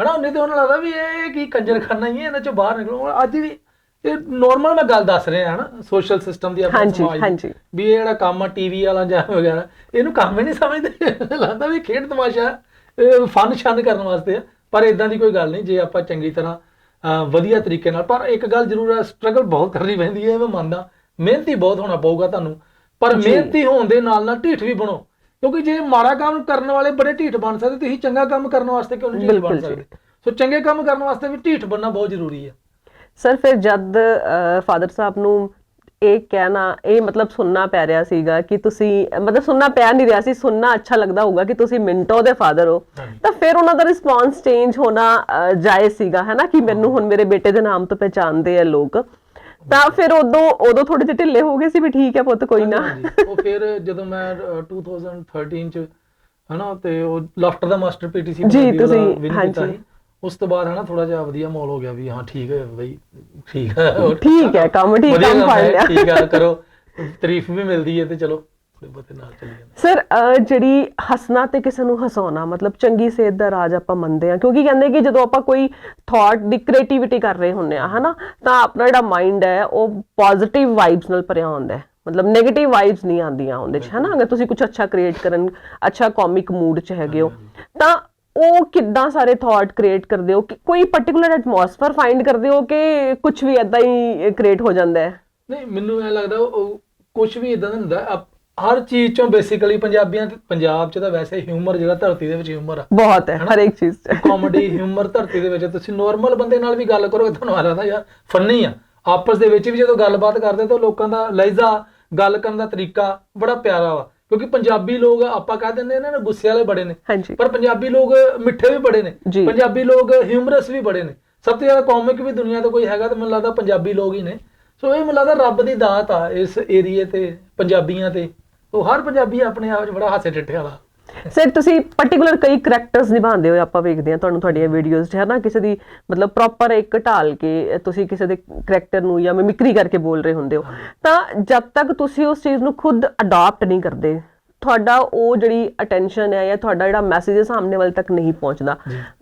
ਹਨਾ ਨਹੀਂ ਤੇ ਉਹਨਾਂ ਲੱਗਦਾ ਵੀ ਇਹ ਕੀ ਕੰਜਰਖਾਨਾ ਹੀ ਹੈ ਇਹਨਾਂ ਚੋਂ ਬਾਹਰ ਨਿਕਲੋ। ਅੱਜ ਵੀ ਇਹ ਨਾਰਮਲ ਮੈਂ ਗੱਲ ਦੱਸ ਰਿਹਾ ਹਨਾ ਸੋਸ਼ਲ ਸਿਸਟਮ ਦੀ ਹਾਂਜੀ, ਸਮਾਜ। ਵੀ ਇਹ ਜਿਹੜਾ ਕੰਮ ਆ ਟੀਵੀ ਵਾਲਾ ਜਾਂ ਵਗੈਰਾ ਇਹਨੂੰ ਕੰਮ ਹੀ ਨਹੀਂ ਸਮਝਦੇ। ਲੱਗਦਾ ਵੀ ਖੇਡ ਤਮਾਸ਼ਾ ਫਨ ਸ਼ਨ ਕਰਨ ਵਾਸਤੇ ਆ। ਪਰ ਇਦਾਂ ਦੀ ਕੋਈ ਗੱਲ ਨਹੀਂ ਜੇ ਆਪਾਂ ਚੰਗੀ ਤਰ੍ਹਾਂ ਵਧੀਆ ਤਰੀਕੇ ਨਾਲ ਪਰ ਇੱਕ ਗੱਲ ਜ਼ਰੂਰ ਹੈ ਸਟਰਗਲ ਬਹੁਤ ਕਰਨੀ ਪੈਂਦੀ ਹੈ ਮੈਂ ਮੰਨਦਾ। ਮਿਹਨਤੀ ਬਹੁਤ ਹੋਣਾ ਪਊਗਾ ਤੁਹਾਨੂੰ। ਪਰ। ਮਿਹਨਤੀ ਹੋਣ ਦੇ ਨਾਲ ਨਾਲ ਢੀਠ ਵੀ ਬਣੋ। ਕਿਉਂਕਿ ਜੇ ਮਾੜਾ ਕੰਮ ਕਰਨ ਵਾਲੇ ਬੜੇ ਢੀਠ ਬਣ ਸਕਦੇ ਤੁਸੀਂ ਚੰਗਾ ਕੰਮ ਕਰਨ ਵਾਸਤੇ ਕਿਉਂ ਨਹੀਂ ਢੀਠ ਬਣ। ਸਕਦੇ? ਸੋ ਚੰਗੇ ਕੰਮ ਕਰਨ ਵਾਸਤੇ ਵੀ ਢੀਠ ਬਣਨਾ ਬਹੁਤ ਜ਼ਰੂਰੀ ਹੈ। ਸਰ ਫਿਰ ਜਦ ਫਾਦਰ ਸਾਹਿਬ ਨੂੰ ਇਹ ਕਹਿਣਾ ਇਹ ਮਤਲਬ ਸੁਣਨਾ ਪੈ ਰਿਹਾ ਸੀਗਾ ਕਿ ਤੁਸੀਂ ਮਤਲਬ ਸੁਣਨਾ ਪੈ ਨਹੀਂ ਰਿਹਾ ਸੀ ਸੁਣਨਾ ਅੱਛਾ ਲੱਗਦਾ ਹੋਊਗਾ ਕਿ ਤੁਸੀਂ ਮਿੰਟੋ ਦੇ ਫਾਦਰ ਹੋ। ਤਾਂ ਫਿਰ ਉਹਨਾਂ ਦਾ ਰਿਸਪੌਂਸ ਚੇਂਜ ਹੋਣਾ ਜਾਇਜ਼ ਸੀਗਾ ਹੈ ਨਾ? ਕਿ ਮੈਨੂੰ ਹੁਣ ਮੇਰੇ ਬੇਟੇ ਦੇ ਨਾਮ ਤੋਂ ਪਹਿਚਾਨਦੇ ਆ ਲੋਕ। ਤਾਂ ਫਿਰ ਉਦੋਂ ਉਦੋਂ ਥੋੜੇ ਜਿਹੇ ਢਿੱਲੇ ਹੋ ਗਏ ਸੀ ਵੀ ਠੀਕ ਹੈ ਪੁੱਤ ਕੋਈ ਨਾ। ਹਾਂਜੀ, ਉਹ ਫਿਰ ਜਦੋਂ ਮੈਂ ਅਹ, 2013 ਚ ਹਨਾ ਤੇ ਉਹ ਲਾਫਟਰ ਦਾ ਮਾਸਟਰ ਪੀਟੀਸੀ ਜੀ, ਤੁਸੀਂ- ਹਾਂਜੀ। ਉਸ ਤੋਂ ਬਾਅਦ ਹਨਾ ਥੋੜਾ ਜਿਹਾ ਵਧੀਆ ਮਾਹੌਲ ਹੋ ਗਿਆ ਵੀ ਹਾਂ ਠੀਕ ਹੈ ਬਈ ਠੀਕ ਹੈ। ਠੀਕ ਹੈ ਕੰਮ ਠੀਕ ਵਧੀਆ ਕੰਮ ਫੜ ਹੈ, ਲਿਆ। ਠੀਕ ਹੈ ਕਰੋ। ਤਾਰੀਫ ਵੀ ਮਿਲਦੀ ਹੈ ਤੇ ਚਲੋ। ਥੋੜੇ ਬਹੁਤੇ ਨਾਲ ਚੱਲੀ ਜਾਂਦਾ। ਸਰ ਜਿਹੜੀ ਹੱਸਣਾ ਤੇ ਕਿਸੇ ਨੂੰ ਹਸਾਉਣਾ ਮਤਲਬ ਚੰਗੀ ਸਿਹਤ ਦਾ ਰਾਜ ਆਪਾਂ ਮੰਨਦੇ ਆ ਕਿਉਂਕਿ ਕਹਿੰਦੇ ਕਿ ਜਦੋਂ ਆਪਾਂ ਕੋਈ ਥਾਟ ਦੀ ਕ੍ਰੀਏਟੀਵਿਟੀ ਕਰ ਰਹੇ ਹੁੰਨੇ ਆ ਹਨਾ ਤਾਂ ਆਪਣਾ ਜਿਹੜਾ ਮਾਈਂਡ ਹੈ ਉਹ ਪੋਜ਼ਿਟਿਵ ਵਾਈਬਸ ਨਾਲ ਭਰਿਆ ਹੁੰਦਾ ਹੈ। ਮਤਲਬ 네ਗੇਟਿਵ ਵਾਈਬਸ ਨਹੀਂ ਆਉਂਦੀਆਂ ਉਹਦੇ ਚ ਹਨਾ ਅਗਰ ਤੁਸੀਂ ਕੁਝ ਅੱਛਾ ਕ੍ਰੀਏਟ ਕਰਨ ਅੱਛਾ ਕਾਮਿਕ ਮੂਡ ਚ ਹੈਗੇ ਹੋ ਤਾਂ ਉਹ ਕਿੱਦਾਂ ਸਾਰੇ ਥਾਟ ਕ੍ਰੀਏਟ ਕਰਦੇ ਹੋ? ਕਿ ਕੋਈ ਪਾਰਟਿਕੂਲਰ ਐਟਮੋਸਫੇਅਰ ਫਾਈਂਡ ਕਰਦੇ ਹੋ ਕਿ ਕੁਝ ਵੀ ਐਦਾਂ ਹੀ ਕ੍ਰੀਏਟ ਹੋ ਜਾਂਦਾ ਹੈ? ਨਹੀਂ ਮੈਨੂੰ ਐ ਲੱਗਦਾ ਉਹ ਕੁਝ ਵੀ ਇਦਾਂ ਦਾ ਹੁੰਦਾ ਹਰ ਚੀਜ਼ ਚੋਂ ਬੇਸਿਕਲੀ ਪੰਜਾਬੀਆਂ ਪੰਜਾਬ ਚ ਤਾਂ ਵੈਸੇ ਹਿਊਮਰ ਜਿਹੜਾ ਧਰਤੀ ਦੇ ਵਿੱਚ ਹਿਊਮਰ ਆ। ਬਹੁਤ ਹੈ ਹਰ ਇੱਕ ਚੀਜ਼ 'ਚ। ਕਾਮੇਡੀ ਹਿਊਮਰ ਧਰਤੀ ਦੇ ਵਿੱਚ। ਤੁਸੀਂ ਨਾਰਮਲ ਬੰਦੇ ਨਾਲ ਵੀ ਗੱਲ ਕਰੋਗੇ ਤੁਹਾਨੂੰ ਆ ਲੱਗਦਾ ਯਾਰ ਫੰਨੀ ਆ। ਆਪਸ ਦੇ ਵਿੱਚ ਵੀ ਜਦੋਂ ਗੱਲਬਾਤ ਕਰਦੇ ਤਾਂ ਲੋਕਾਂ ਦਾ ਲਹਿਜ਼ਾ ਗੱਲ ਕਰਨ ਦਾ ਤਰੀਕਾ ਬੜਾ ਪਿਆਰਾ ਵਾ। ਕਿਉਂਕਿ ਪੰਜਾਬੀ ਲੋਕ ਆਪਾਂ ਕਹਿ ਦਿੰਦੇ ਇਹਨਾਂ ਨੇ ਗੁੱਸੇ ਵਾਲੇ ਬੜੇ ਨੇ। ਪਰ ਪੰਜਾਬੀ ਲੋਕ ਮਿੱਠੇ ਵੀ ਬੜੇ ਨੇ। ਪੰਜਾਬੀ ਲੋਕ ਹਿਊਮਰਸ ਵੀ ਬੜੇ ਨੇ। ਸਭ ਤੋਂ ਜ਼ਿਆਦਾ ਕਾਮਿਕ ਵੀ ਦੁਨੀਆ ਤੇ ਕੋਈ ਹੈਗਾ ਤਾਂ ਮੈਨੂੰ ਲੱਗਦਾ ਪੰਜਾਬੀ ਲੋਕ ਹੀ ਨੇ। ਸੋ ਇਹ ਮੈਨੂੰ ਲੱਗਦਾ ਰੱਬ ਦੀ ਦਾਤ ਆ ਇਸ ਏਰੀਏ ਤੇ ਪੰਜਾਬੀਆਂ ਤੇ। ਉਹ ਹਰ ਪੰਜਾਬੀ ਆਪਣੇ ਆਪ 'ਚ ਬੜਾ ਹਾਸੇ ਠੱਠੇ ਵਾਲਾ। ਸਰ ਤੁਸੀਂ ਪਾਰਟਿਕੂਲਰ ਕਈ ਕਰੈਕਟਰਸ ਨਿਭਾਉਂਦੇ ਹੋ ਆਪਾਂ ਵੇਖਦੇ ਹਾਂ ਤੁਹਾਨੂੰ ਤੁਹਾਡੀਆਂ ਵੀਡੀਓਜ਼ 'ਚ ਹੈ ਨਾ? ਕਿਸੇ ਦੀ ਮਤਲਬ ਪ੍ਰੋਪਰ ਇੱਕ ਢਾਲ ਕੇ ਤੁਸੀਂ ਕਿਸੇ ਦੇ ਕਰੈਕਟਰ ਨੂੰ ਜਾਂ ਮਿਮਿਕਰੀ ਕਰਕੇ ਬੋਲ ਰਹੇ ਹੁੰਦੇ ਹੋ। ਤਾਂ ਜਦ ਤੱਕ ਤੁਸੀਂ ਉਸ ਚੀਜ਼ ਨੂੰ ਖੁਦ ਅਡਾਪਟ ਨਹੀਂ ਕਰਦੇ ਤੁਹਾਡਾ ਉਹ ਜਿਹੜੀ ਅਟੈਂਸ਼ਨ ਹੈ ਜਾਂ ਤੁਹਾਡਾ ਜਿਹੜਾ ਮੈਸੇਜ ਹੈ ਸਾਹਮਣੇ ਵਾਲੇ ਤੱਕ ਨਹੀਂ ਪਹੁੰਚਦਾ।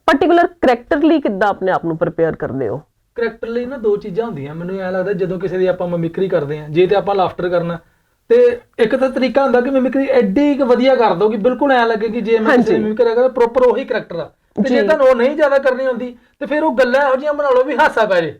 ਪਾਰਟਿਕੂਲਰ ਕਰੈਕਟਰ ਲਈ ਕਿੱਦਾਂ ਆਪਣੇ ਆਪ ਨੂੰ ਪ੍ਰਿਪੇਅਰ ਕਰਦੇ ਹੋ? ਕਰੈਕਟਰ ਲਈ ਨਾ ਦੋ ਚੀਜ਼ਾਂ ਹੁੰਦੀਆਂ। ਮੈਨੂੰ ਐ ਲੱਗਦਾ ਜਦੋਂ ਕਿਸੇ ਦੀ ਆਪਾਂ ਮਿਮਿਕਰੀ ਕਰਦੇ ਆ ਜੇ ਤੇ ਆਪਾਂ ਲਾਫਟਰ ਕਰਨਾ ਤੇ ਇੱਕ ਤਾਂ ਤਰੀਕਾ ਹੁੰਦਾ ਕਿ ਮਿਮਿਕਰੀ ਐਡੀ ਕੁ ਵਧੀਆ ਕਰ ਦੋ ਕਿ ਬਿਲਕੁਲ ਐ ਲੱਗੇ ਕਿ ਜੇ ਮੈਂ ਕਿਸੇ। ਮਿਮਿਕਰੀ ਕਰਾਂਗਾ ਪ੍ਰੋਪਰ ਉਹੀ ਕਰੈਕਟਰ ਆ ਤੇ ਜੇ। ਤੁਹਾਨੂੰ ਉਹ ਨਹੀਂ ਜ਼ਿਆਦਾ ਕਰਨੀ ਹੁੰਦੀ ਤੇ ਫਿਰ ਉਹ ਗੱਲਾਂ ਇਹੋ ਜਿਹੀਆਂ ਬਣਾ ਲਓ ਵੀ ਹਾਸਾ ਪੈ ਜੇ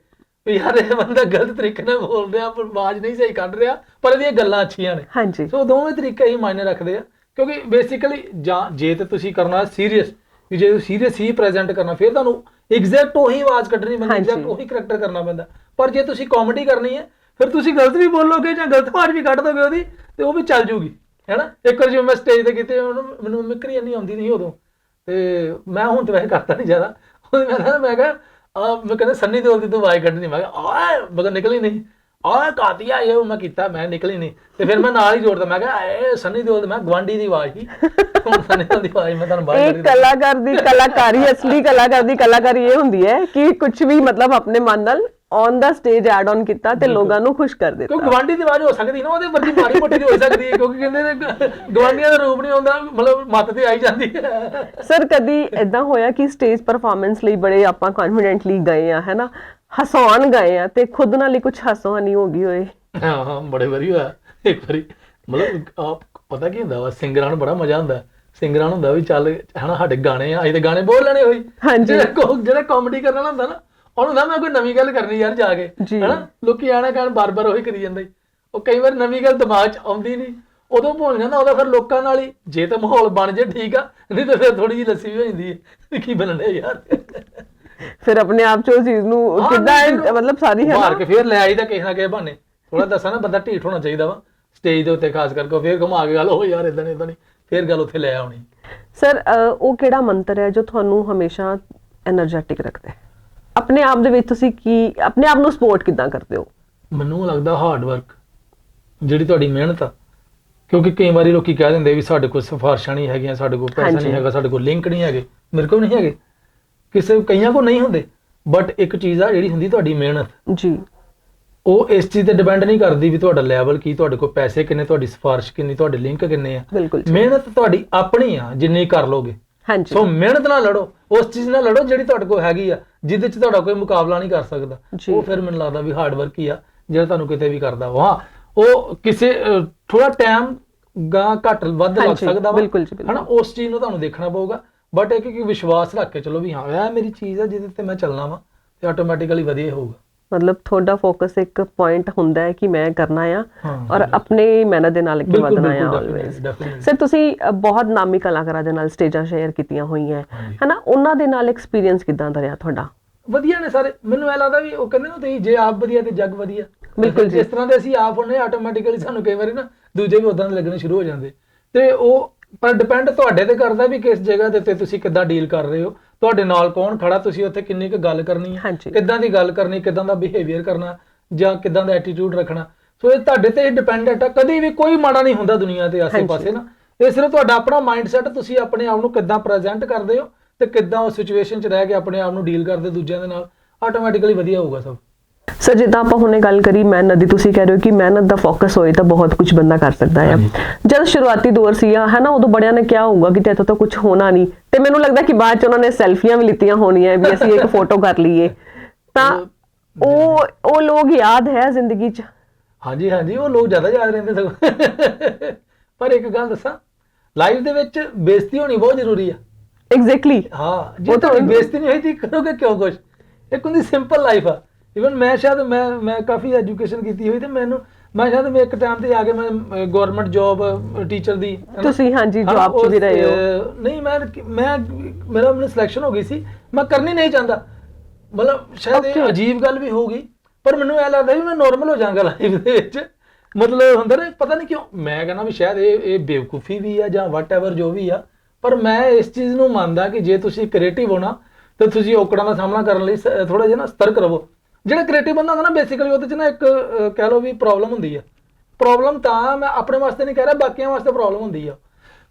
ਵੀ ਯਾਰ ਇਹ ਬੰਦਾ ਗਲਤ ਤਰੀਕੇ ਨਾਲ ਬੋਲ ਰਿਹਾ ਪਰ ਆਵਾਜ਼ ਨਹੀਂ ਸਹੀ ਕੱਢ ਰਿਹਾ ਪਰ ਇਹਦੀਆਂ ਗੱਲਾਂ ਅੱਛੀਆਂ ਨੇ ਹਾਂਜੀ ਸੋ ਦੋਵੇਂ ਤਰੀਕੇ ਹੀ ਮਾਇਨੇ ਰੱਖਦੇ ਆ ਕਿਉਂਕਿ ਬੇਸਿਕਲੀ ਜਾਂ ਜੇ ਤੇ ਤੁਸੀਂ ਕਰਨਾ ਸੀਰੀਅਸ ਵੀ ਜੇ ਤੁਸੀਂ ਸੀਰੀਅਸ ਹੀ ਪ੍ਰੈਜ਼ੈਂਟ ਕਰਨਾ ਫਿਰ ਤੁਹਾਨੂੰ ਐਗਜ਼ੈਕਟ ਉਹੀ ਆਵਾਜ਼ ਕੱਢਣੀ ਪੈਂਦੀ। ਐਗਜ਼ੈਕਟ ਉਹੀ ਕਰੈਕਟਰ ਕਰਨਾ ਪੈਂਦਾ ਪਰ ਜੇ ਤੁਸੀਂ ਕਾਮੇਡੀ ਕਰਨੀ ਹੈ ਫਿਰ ਤੁਸੀਂ ਗਲਤ ਵੀ ਬੋਲੋਗੇ ਜਾਂ ਗਲਤ ਆਵਾਜ਼ ਵੀ ਕੱਢ ਦੋਗੇ ਉਹਦੀ ਤੇ ਉਹ ਵੀ ਚੱਲ ਜੂਗੀ ਹੈਨਾ? ਇੱਕ ਵਾਰ ਜਿਵੇਂ ਮੈਂ ਸਟੇਜ ਤੇ ਕੀਤੇ ਮੈਨੂੰ ਮਿਮਿਕਰੀ ਇੰਨੀ ਆਉਂਦੀ ਨਹੀਂ ਉਦੋਂ ਤੇ ਮੈਂ ਹੁਣ ਤੇ ਵੈਸੇ ਕਰਦਾ ਨਹੀਂ ਜ਼ਿਆਦਾ। ਉਹਦੇ ਮੈਂ ਕਹਿੰਦਾ ਮੈਂ ਕਿਹਾ ਆ ਮੈਂ ਕਹਿੰਦਾ ਸੰਨੀ ਦਿਓਲ ਦੀ ਤੂੰ ਆਵਾਜ਼ ਕੱਢਣੀ। ਮੈਂ ਕਿਹਾ ਆਏ ਮਗਰ ਨਿਕਲੀ ਨਹੀਂ। ਆਏ ਕਾਤੀਆ ਇਹ ਮੈਂ ਕੀਤਾ ਮੈਂ ਨਿਕਲੀ ਨਹੀਂ। ਤੇ ਫਿਰ ਮੈਂ ਨਾਲ ਹੀ ਜੋੜਦਾ ਮੈਂ ਕਿਹਾ ਏ ਸੰਨੀ ਦਿਓਲ ਮੈਂ ਗਵਾਂਡੀ ਦੀ ਆਵਾਜ਼ ਸੀ ਹੁਣ ਸੰਨੀ ਦਿਓਲ ਦੀ ਆਵਾਜ਼ ਮੈਂ ਤੁਹਾਨੂੰ ਬਾਹਰ ਕੱਢ ਦਿੱਤੀ। ਕਲਾਕਾਰ ਦੀ ਕਲਾਕਾਰੀ ਅਸਲੀ ਕਲਾਕਾਰ ਦੀ ਕਲਾਕਾਰੀ ਇਹ ਹੁੰਦੀ ਹੈ ਕਿ ਕੁਝ ਵੀ ਮਤਲਬ ਆਪਣੇ ਮਨ ਨਾਲ ਔਨ ਦਾ ਸਟੇਜ ਐਡ ਆਨ ਕੀਤਾ ਤੇ ਲੋਕਾਂ ਨੂੰ ਖੁਸ਼ ਕਰ ਦਿੱਤਾ। ਕਿਉਂਕਿ ਗਵਾਂਡੀ ਦੀ ਆਵਾਜ਼ ਹੋ ਸਕਦੀ ਨਾ ਉਹਦੇ ਵਰਗੀ ਮਾੜੀ ਮੋਟੀ ਹੋ ਸਕਦੀ ਹੈ ਕਿਉਂਕਿ ਕਹਿੰਦੇ ਨੇ ਗ- ਗਵਾਂਡੀਆਂ ਦਾ ਰੂਪ ਨਹੀਂ ਆਉਂਦਾ ਮਤਲਬ ਮੱਤ ਤੇ ਆਈ ਜਾਂਦੀ ਹੈ। ਸਰ ਕਦੀ ਇਦਾਂ ਹੋਇਆ ਕਿ ਸਟੇਜ ਪਰਫਾਰਮੈਂਸ ਲਈ ਬੜੇ ਆਪਾਂ ਕੌਨਫੀਡੈਂਟਲੀ ਗਏ ਆ ਹੈਨਾ? ਹਸਾਉਣ ਗਏ ਆ ਤੇ ਖੁਦ ਨਾਲ ਹੀ ਕੁਝ ਹਸਾਉਣੀ ਹੋ ਗਈ ਹੋਏ। ਹਾਂ ਹਾਂ ਬੜੇ ਵਾਰੀ ਹੋਇਆ। ਇੱਕ ਵਾਰੀ ਮਤਲਬ ਆਪ ਪਤਾ ਕੀ ਹੁੰਦਾ ਵਾ ਸਿੰਗਰਾਂ ਨੂੰ ਬੜਾ ਮਜ਼ਾ ਹੁੰਦਾ। ਸਿੰਗਰਾਂ ਨੂੰ ਹੁੰਦਾ ਵੀ ਚੱਲ ਹਨਾ ਸਾਡੇ ਗਾਣੇ ਆ ਅਸੀਂ ਤੇ ਗਾਣੇ ਬੋਲ ਲੈਣੇ ਹੋਈ ਹਾਂਜੀ। ਜਿਹੜਾ ਕਾਮੇਡੀ ਕਰਨ ਵਾਲਾ ਹੁੰਦਾ ਨਾ ਹੁਣ ਨਾ ਮੈਂ ਕੋਈ ਨਵੀਂ ਗੱਲ ਕਰਨੀ ਯਾਰ ਜਾ ਕੇ ਹਨਾ? ਲੋਕੀ ਆਣਾ ਕਹਿਣ ਬਾਰ-ਬਾਰ ਉਹੀ ਕਰੀ ਜਾਂਦਾ। ਉਹ ਕਈ ਵਾਰ ਨਵੀਂ ਗੱਲ ਦਿਮਾਗ 'ਚ ਆਉਂਦੀ ਨਹੀਂ। ਉਦੋਂ ਭੁੱਲ ਜਾਂਦਾ ਉਹਦਾ ਫਿਰ ਲੋਕਾਂ ਨਾਲ ਹੀ। ਜੇ ਤਾਂ ਮਾਹੌਲ ਬਣ ਜੇ ਠੀਕ ਆ ਨਹੀਂ ਤਾਂ ਫਿਰ ਥੋੜੀ ਜਿਹੀ ਲੱਸੀ ਵੀ ਹੋ ਜਾਂਦੀ ਹੈ। ਕੀ ਬਣਣਾ ਯਾਰ? ਫਿਰ ਆਪਣੇ ਆਪ ਚ ਚੀਜ਼ ਨੂੰ ਕਿੱਦਾਂ ਮਤਲਬ ਸਾਰੀ ਹੈ ਮਾਰ ਕੇ ਫਿਰ ਲੈ ਆਈ ਤਾਂ ਕਿਸੇ ਨਾ ਕਿਸੇ ਬਹਾਨੇ। ਥੋੜਾ ਦੱਸਾਂ ਨਾ ਬੰਦਾ ਢੀਠ ਹੋਣਾ ਚਾਹੀਦਾ ਵਾ। ਸਟੇਜ ਦੇ ਉੱਤੇ ਖਾਸ ਕਰਕੇ ਫਿਰ ਘੁਮਾ ਕੇ ਗੱਲ ਹੋ ਯਾਰ ਇਦਾਂ ਨਹੀਂ ਇਦਾਂ ਨਹੀਂ ਫਿਰ ਗੱਲ ਉੱਥੇ ਲੈ ਆਉਣੀ। ਸਰ ਉਹ ਕਿਹੜਾ ਮੰਤਰ ਹੈ ਜੋ ਤੁਹਾਨੂੰ ਹਮੇਸ਼ਾ એનર્ਜੈਟਿਕ ਰੱਖਦਾ ਹੈ? ਆਪਣੇ ਆਪ ਦੇ ਵਿੱਚ ਤੁਸੀਂ ਕੀ ਆਪਣੇ ਆਪ ਨੂੰ ਸਪੋਰਟ ਕਿੱਦਾਂ ਕਰਦੇ ਹੋ? ਮੈਨੂੰ ਲੱਗਦਾ ਹਾਰਡ ਵਰਕ ਜਿਹੜੀ ਤੁਹਾਡੀ ਮਿਹਨਤ ਆ। ਕਿਉਂਕਿ ਕਈ ਵਾਰੀ ਲੋਕੀ ਕਹਿ ਦਿੰਦੇ ਵੀ ਸਾਡੇ ਕੋਲ ਸਿਫਾਰਸ਼ਾਂ ਨਹੀਂ ਹੈਗੀਆਂ ਸਾਡੇ ਕੋਲ ਪੈਸਾ। ਨਹੀਂ ਹੈਗਾ ਸਾਡੇ ਕੋਲ ਲਿੰਕ ਨਹੀਂ ਹੈਗੇ ਮੇਰੇ ਕੋਲ ਨਹੀਂ ਹੈਗੇ। ਕਿਸੇ ਕਈਆਂ ਕੋਲ ਨਹੀਂ ਹੁੰਦੇ ਬਟ ਇੱਕ ਚੀਜ਼ ਆ ਜਿਹੜੀ ਹੁੰਦੀ ਤੁਹਾਡੀ ਮਿਹਨਤ। ਜੀ। ਉਹ ਇਸ ਚੀਜ਼ ਤੇ ਡਿਪੈਂਡ ਨਹੀਂ ਕਰਦੀ ਵੀ ਤੁਹਾਡਾ ਲੈਵਲ ਕੀ ਤੁਹਾਡੇ ਕੋਲ ਪੈਸੇ ਕਿੰਨੇ ਤੁਹਾਡੀ ਸਿਫਾਰਿਸ਼ ਕਿੰਨੀ ਤੁਹਾਡੇ ਲਿੰਕ ਕਿੰਨੇ ਆ। ਮਿਹਨਤ ਤੁਹਾਡੀ ਆਪਣੀ ਆ ਜਿੰਨੀ ਕਰ ਲੋਗੇ। ਹਾਂਜੀ। ਸੋ ਮਿਹਨਤ ਨਾਲ ਲੜੋ ਉਸ ਚੀਜ਼ ਨਾਲ ਲੜੋ ਜਿਹੜੀ ਤੁਹਾਡੇ ਕੋਲ ਹੈਗੀ ਆ। ਜਿਹਦੇ 'ਚ ਤੁਹਾਡਾ ਕੋਈ ਮੁਕਾਬਲਾ ਨਹੀਂ ਕਰ ਸਕਦਾ। ਉਹ ਫਿਰ ਮੈਨੂੰ ਲੱਗਦਾ ਵੀ ਹਾਰਡ ਵਰਕ ਹੀ ਆ ਜਿਹੜਾ ਤੁਹਾਨੂੰ ਕਿਤੇ ਵੀ ਕਰਦਾ ਵਾ ਹਾਂ ਉਹ ਕਿਸੇ ਥੋੜਾ ਟਾਈਮ ਗਾਂ ਘੱਟ ਵੱਧ ਲੱਗ ਸਕਦਾ ਵਾ। ਹਨਾ ਉਸ ਚੀਜ਼ ਨੂੰ ਤੁਹਾਨੂੰ ਦੇਖਣਾ ਪਊਗਾ। ਬਟ ਇੱਕ ਕਿ ਵਿਸ਼ਵਾਸ ਰੱਖ ਕੇ ਚਲੋ ਵੀ ਹਾਂ ਇਹ ਮੇਰੀ ਚੀਜ਼ ਆ ਜਿਹਦੇ ਤੇ ਮੈਂ ਚੱਲਣਾ ਵਾ ਤੇ ਆਟੋਮੈਟਿਕਲੀ ਵਧੀਆ ਹੋਊਗਾ। ਮਤਲਬ ਤੁਹਾਡਾ ਫੋਕਸ ਇੱਕ ਪੁਆਇੰਟ ਹੁੰਦਾ ਹੈ ਕਿ ਮੈਂ ਕਰਨਾ ਆ ਔਰ ਆਪਣੇ ਮਿਹਨਤ ਦੇ ਨਾਲ ਅੱਗੇ ਵਧਣਾ ਆ definitely। ਸਰ ਤੁਸੀਂ ਬਹੁਤ ਨਾਮੀ ਕਲਾਕਾਰਾਂ ਦੇ ਨਾਲ ਸਟੇਜਾਂ ਸ਼ੇਅਰ ਕੀਤੀਆਂ ਹੋਈਆਂ। ਹਨਾ? ਉਹਨਾਂ ਦੇ ਨਾਲ ਐਕਸਪੀਰੀਅੰਸ ਕਿਦਾਂ ਦਾ ਰਿਹਾ ਤੁਹਾਡਾ? ਵਧੀਆ ਨੇ ਸਾਰੇ। ਮੈਨੂੰ ਐ ਲੱਗਦਾ ਵੀ ਉਹ ਕਹਿੰਦੇ ਨਾ ਤੁਸੀਂ ਜੇ ਆਪ ਵਧੀਆ ਤੇ ਜੱਗ ਵਧੀਆ। ਬਿਲਕੁਲ। ਜਿਸ ਤਰ੍ਹਾਂ ਦੇ ਅਸੀਂ ਆਪ ਹੁੰਨੇ ਆਟੋਮੈਟਿਕਲੀ ਸਾਨੂੰ ਕਈ ਵਾਰੀ ਨਾ ਦੂਜੇ ਵੀ ਉਦਾਂ ਦੇ ਲੱਗਣੇ ਸ਼ੁਰੂ ਹੋ ਜਾਂਦੇ। ਤੇ ਉਹ ਪਰ ਡਿਪੈਂਡ ਤੁਹਾਡੇ ਤੇ ਕਰਦਾ ਵੀ ਕਿਸ ਜਗ੍ਹਾ ਉੱਤੇ ਤੁਸੀਂ ਕਿੱਦਾਂ ਡੀਲ ਕਰ ਰਹੇ ਹੋ। ਤੁਹਾਡੇ ਨਾਲ ਕੌਣ ਖੜਾ ਤੁਸੀਂ ਉੱਥੇ ਕਿੰਨੀ ਕੁ ਗੱਲ ਕਰਨੀ ਹੈ ਹਾਂਜੀ। ਕਿੱਦਾਂ ਦੀ ਗੱਲ ਕਰਨੀ ਕਿੱਦਾਂ ਦਾ ਬਿਹੇਵੀਅਰ ਕਰਨਾ ਜਾਂ ਕਿੱਦਾਂ ਦਾ ਐਟੀਟਿਊਡ ਰੱਖਣਾ ਸੋ ਇਹ ਤੁਹਾਡੇ ਤੇ ਡਿਪੈਂਡੈਂਟ ਆ ਕਦੀ ਵੀ ਕੋਈ ਮਾੜਾ ਨਹੀਂ ਹੁੰਦਾ ਦੁਨੀਆ ਤੇ ਆਸੇ ਹਾਂਜੀ। ਪਾਸੇ ਨਾ ਇਹ ਸਿਰਫ ਤੁਹਾਡਾ ਆਪਣਾ ਮਾਈਂਡਸੈਟ ਤੁਸੀਂ ਆਪਣੇ ਆਪ ਨੂੰ ਕਿੱਦਾਂ ਪ੍ਰੈਜ਼ੈਂਟ ਕਰਦੇ ਹੋ ਤੇ ਕਿੱਦਾਂ ਉਸ ਸਿਚੁਏਸ਼ਨ 'ਚ ਰਹਿ ਕੇ ਆਪਣੇ ਆਪ ਨੂੰ ਡੀਲ ਕਰਦੇ ਦੂਜਿਆਂ ਦੇ ਨਾਲ ਆਟੋਮੈਟਿਕਲੀ ਵਧੀਆ ਹੋਊਗਾ ਸਭ ਸਰ ਜਿੱਦਾਂ ਆਪਾਂ ਹੁਣੇ ਗੱਲ ਕਰੀ ਮਿਹਨਤ ਦੀ ਤੁਸੀਂ ਕਹਿ ਰਹੇ ਹੋ ਕਿ ਮਿਹਨਤ ਦਾ ਫੋਕਸ ਹੋਏ ਤਾਂ ਬਹੁਤ ਕੁਝ ਬੰਦਾ ਕਰ ਸਕਦਾ ਹੈ। ਜਦ ਸ਼ੁਰੂਆਤੀ ਦੌਰ ਸੀ ਹੈ ਨਾ ਉਦੋਂ ਬੜਿਆਂ ਨੇ ਕਿਹਾ ਹੋਊਗਾ ਕਿ ਤੇਰੇ ਤੋਂ ਤਾਂ ਕੁਝ ਹੋਣਾ ਨਹੀਂ। ਤੇ ਮੈਨੂੰ ਲੱਗਦਾ ਕਿ ਬਾਅਦ ਚ ਉਹਨਾਂ ਨੇ ਸੈਲਫੀਆਂ ਵੀ ਲਿੱਤੀਆਂ ਹੋਣੀਆਂ ਵੀ ਅਸੀਂ ਇੱਕ ਫੋਟੋ ਕਰ ਲਈਏ। ਤਾਂ ਉਹ ਉਹ ਲੋਕ ਯਾਦ ਹੈ ਜ਼ਿੰਦਗੀ 'ਚ? ਹਾਂਜੀ ਹਾਂਜੀ ਉਹ ਲੋਕ ਜ਼ਿਆਦਾ ਯਾਦ ਰਹਿੰਦੇ ਸਗੋਂ। ਪਰ ਇੱਕ ਗੱਲ ਦੱਸਾਂ ਲਾਈਫ ਦੇ ਵਿੱਚ ਬੇਇੱਜ਼ਤੀ ਹੋਣੀ ਬਹੁਤ ਜ਼ਰੂਰੀ ਆ। ਐਗਜ਼ੈਕਟਲੀ ਹਾਂ ਜੇ ਤੁਹਾਡੀ ਬੇਇੱਜ਼ਤੀ ਨਹੀਂ ਹੋਈ ਤਾਂ ਕਰੋਗੇ ਕਿਉਂ ਕੁਛ? ਇੱਕ ਹੁੰਦੀ ਸਿੰਪਲ ਲਾਈਫ ਆ। ਇਵਨ ਮੈਂ ਸ਼ਾਇਦ ਮੈਂ ਮੈਂ ਕਾਫੀ ਐਜੂਕੇਸ਼ਨ ਕੀਤੀ ਹੋਈ ਤੇ ਮੈਨੂੰ ਮੈਂ ਸ਼ਾਇਦ ਮੈਂ ਇੱਕ ਟਾਈਮ ਤੇ ਆ ਕੇ ਮੈਂ ਗਵਰਨਮੈਂਟ ਜੌਬ ਟੀਚਰ ਦੀ ਤੁਸੀਂ ਹਾਂਜੀ ਜੌਬ 'ਚ ਵੀ ਰਹੇ ਹੋ। ਨਹੀਂ ਮੈਂ ਮੈਂ ਮੇਰਾ ਮੈਨੂੰ ਸਿਲੈਕਸ਼ਨ ਹੋ ਗਈ ਸੀ ਮੈਂ ਕਰਨੀ ਨਹੀਂ ਚਾਹੁੰਦਾ। ਮਤਲਬ ਸ਼ਾਇਦ ਇਹ. ਅਜੀਬ ਗੱਲ ਵੀ ਹੋਊਗੀ ਪਰ ਮੈਨੂੰ ਇਹ ਲੱਗਦਾ ਵੀ ਮੈਂ ਨਾਰਮਲ ਹੋ ਜਾਵਾਂਗਾ ਲਾਈਫ ਦੇ ਵਿੱਚ। ਮਤਲਬ ਹੁੰਦਾ ਨਾ ਪਤਾ ਨਹੀਂ ਕਿਉਂ ਮੈਂ ਕਹਿੰਦਾ ਵੀ ਸ਼ਾਇਦ ਇਹ ਇਹ ਬੇਵਕੂਫੀ ਵੀ ਆ ਜਾਂ ਵਟਐਵਰ ਜੋ ਵੀ ਆ ਪਰ ਮੈਂ ਇਸ ਚੀਜ਼ ਨੂੰ ਮੰਨਦਾ ਕਿ ਜੇ ਤੁਸੀਂ ਕ੍ਰੀਏਟਿਵ ਹੋਣਾ ਤੇ ਤੁਸੀਂ ਔਕੜਾਂ ਦਾ ਸਾਹਮਣਾ ਕਰਨ ਲਈ ਥੋੜਾ ਜਿਹਾ ਨਾ ਸਤਰਕ ਰਹੋ। ਜਿਹੜਾ ਕ੍ਰੀਏਟਿਵ ਬੰਦਾ ਹੁੰਦਾ ਨਾ ਬੇਸਿਕਲੀ ਉਹਦੇ ਚ ਨਾ ਇੱਕ ਅਹ, ਕਹਿ ਲਓ ਵੀ ਪ੍ਰੋਬਲਮ ਹੁੰਦੀ ਆ। ਪ੍ਰੋਬਲਮ ਤਾਂ ਮੈਂ ਆਪਣੇ ਵਾਸਤੇ ਨਹੀਂ ਕਹਿ ਰਿਹਾ ਬਾਕੀਆਂ ਵਾਸਤੇ ਪ੍ਰੋਬਲਮ ਹੁੰਦੀ ਆ।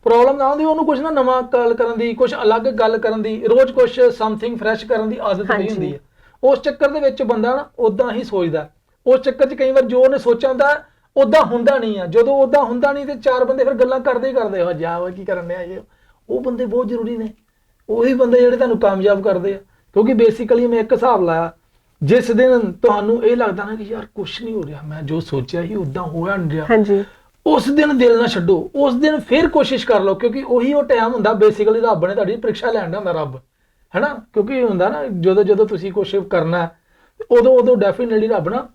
ਪ੍ਰੋਬਲਮ ਨਾ ਹੁੰਦੀ ਉਹਨੂੰ ਕੁਝ ਨਾ ਨਵਾਂ ਗੱਲ ਕਰਨ ਦੀ ਕੁਝ ਅਲੱਗ ਗੱਲ ਕਰਨ ਦੀ ਰੋਜ਼ ਕੁਝ ਸਮਥਿੰਗ ਫਰੈਸ਼ ਕਰਨ ਦੀ ਆਦਤ ਨਹੀਂ ਹਾਂਜੀ। ਹੁੰਦੀ ਹੈ ਉਸ ਚੱਕਰ ਦੇ ਵਿੱਚ ਬੰਦਾ ਨਾ ਉਦਾਂ ਹੀ ਸੋਚਦਾ ਉਸ ਚੱਕਰ 'ਚ ਕਈ ਵਾਰ ਜੋ ਉਹਨੇ ਸੋਚਿਆ ਹੁੰਦਾ ਉਦਾਂ ਹੁੰਦਾ ਨਹੀਂ ਆ। ਜਦੋਂ ਉਦਾਂ ਹੁੰਦਾ ਨਹੀਂ ਤੇ ਚਾਰ ਬੰਦੇ ਫਿਰ ਗੱਲਾਂ ਕਰਦੇ ਹੀ ਕਰਦੇ ਹੋ ਜਾ ਵਾ ਕੀ ਕਰਨ ਡਿਆ ਇਹ? ਉਹ ਬੰਦੇ ਬਹੁਤ ਜ਼ਰੂਰੀ ਨੇ। ਉਹੀ ਬੰਦੇ ਜਿਹੜੇ ਤੁਹਾਨੂੰ ਕਾਮਯਾਬ ਕਰਦੇ ਆ। ਕਿਉਂਕਿ ਬੇਸਿਕਲੀ ਮੈਂ ਇੱਕ ਹਿਸਾਬ ਲਾਇਆ ਜਿਸ ਦਿਨ ਤੁਹਾਨੂੰ ਇਹ ਲੱਗਦਾ ਨਾ ਕਿ ਯਾਰ ਕੁਝ ਨਹੀਂ ਹੋ ਰਿਹਾ ਮੈਂ ਜੋ ਸੋਚਿਆ ਸੀ ਉਦਾਂ ਹੋਇਆ ਨਹੀਂ ਰਿਹਾ। ਹਾਂਜੀ। ਉਸ ਦਿਨ ਦਿਲ ਨਾ ਛੱਡੋ ਉਸ ਦਿਨ ਫਿਰ ਕੋਸ਼ਿਸ਼ ਕਰ ਲਓ ਕਿਉਂਕਿ ਉਹੀ ਉਹ ਟਾਈਮ ਹੁੰਦਾ ਬੇਸਿਕਲੀ ਰੱਬ ਨੇ ਤੁਹਾਡੀ ਪ੍ਰੀਖਿਆ ਲੈਣ ਦਾ ਹੁੰਦਾ ਰੱਬ ਹੈਨਾ? ਕਿਉਂਕਿ ਹੁੰਦਾ ਨਾ ਜਦੋਂ ਜਦੋਂ ਤੁਸੀਂ ਕੁਝ ਕਰਨਾ ਉਦੋਂ ਉਦੋਂ ਡੈਫੀਨਿਟਲੀ ਰੱਬ ਨਾ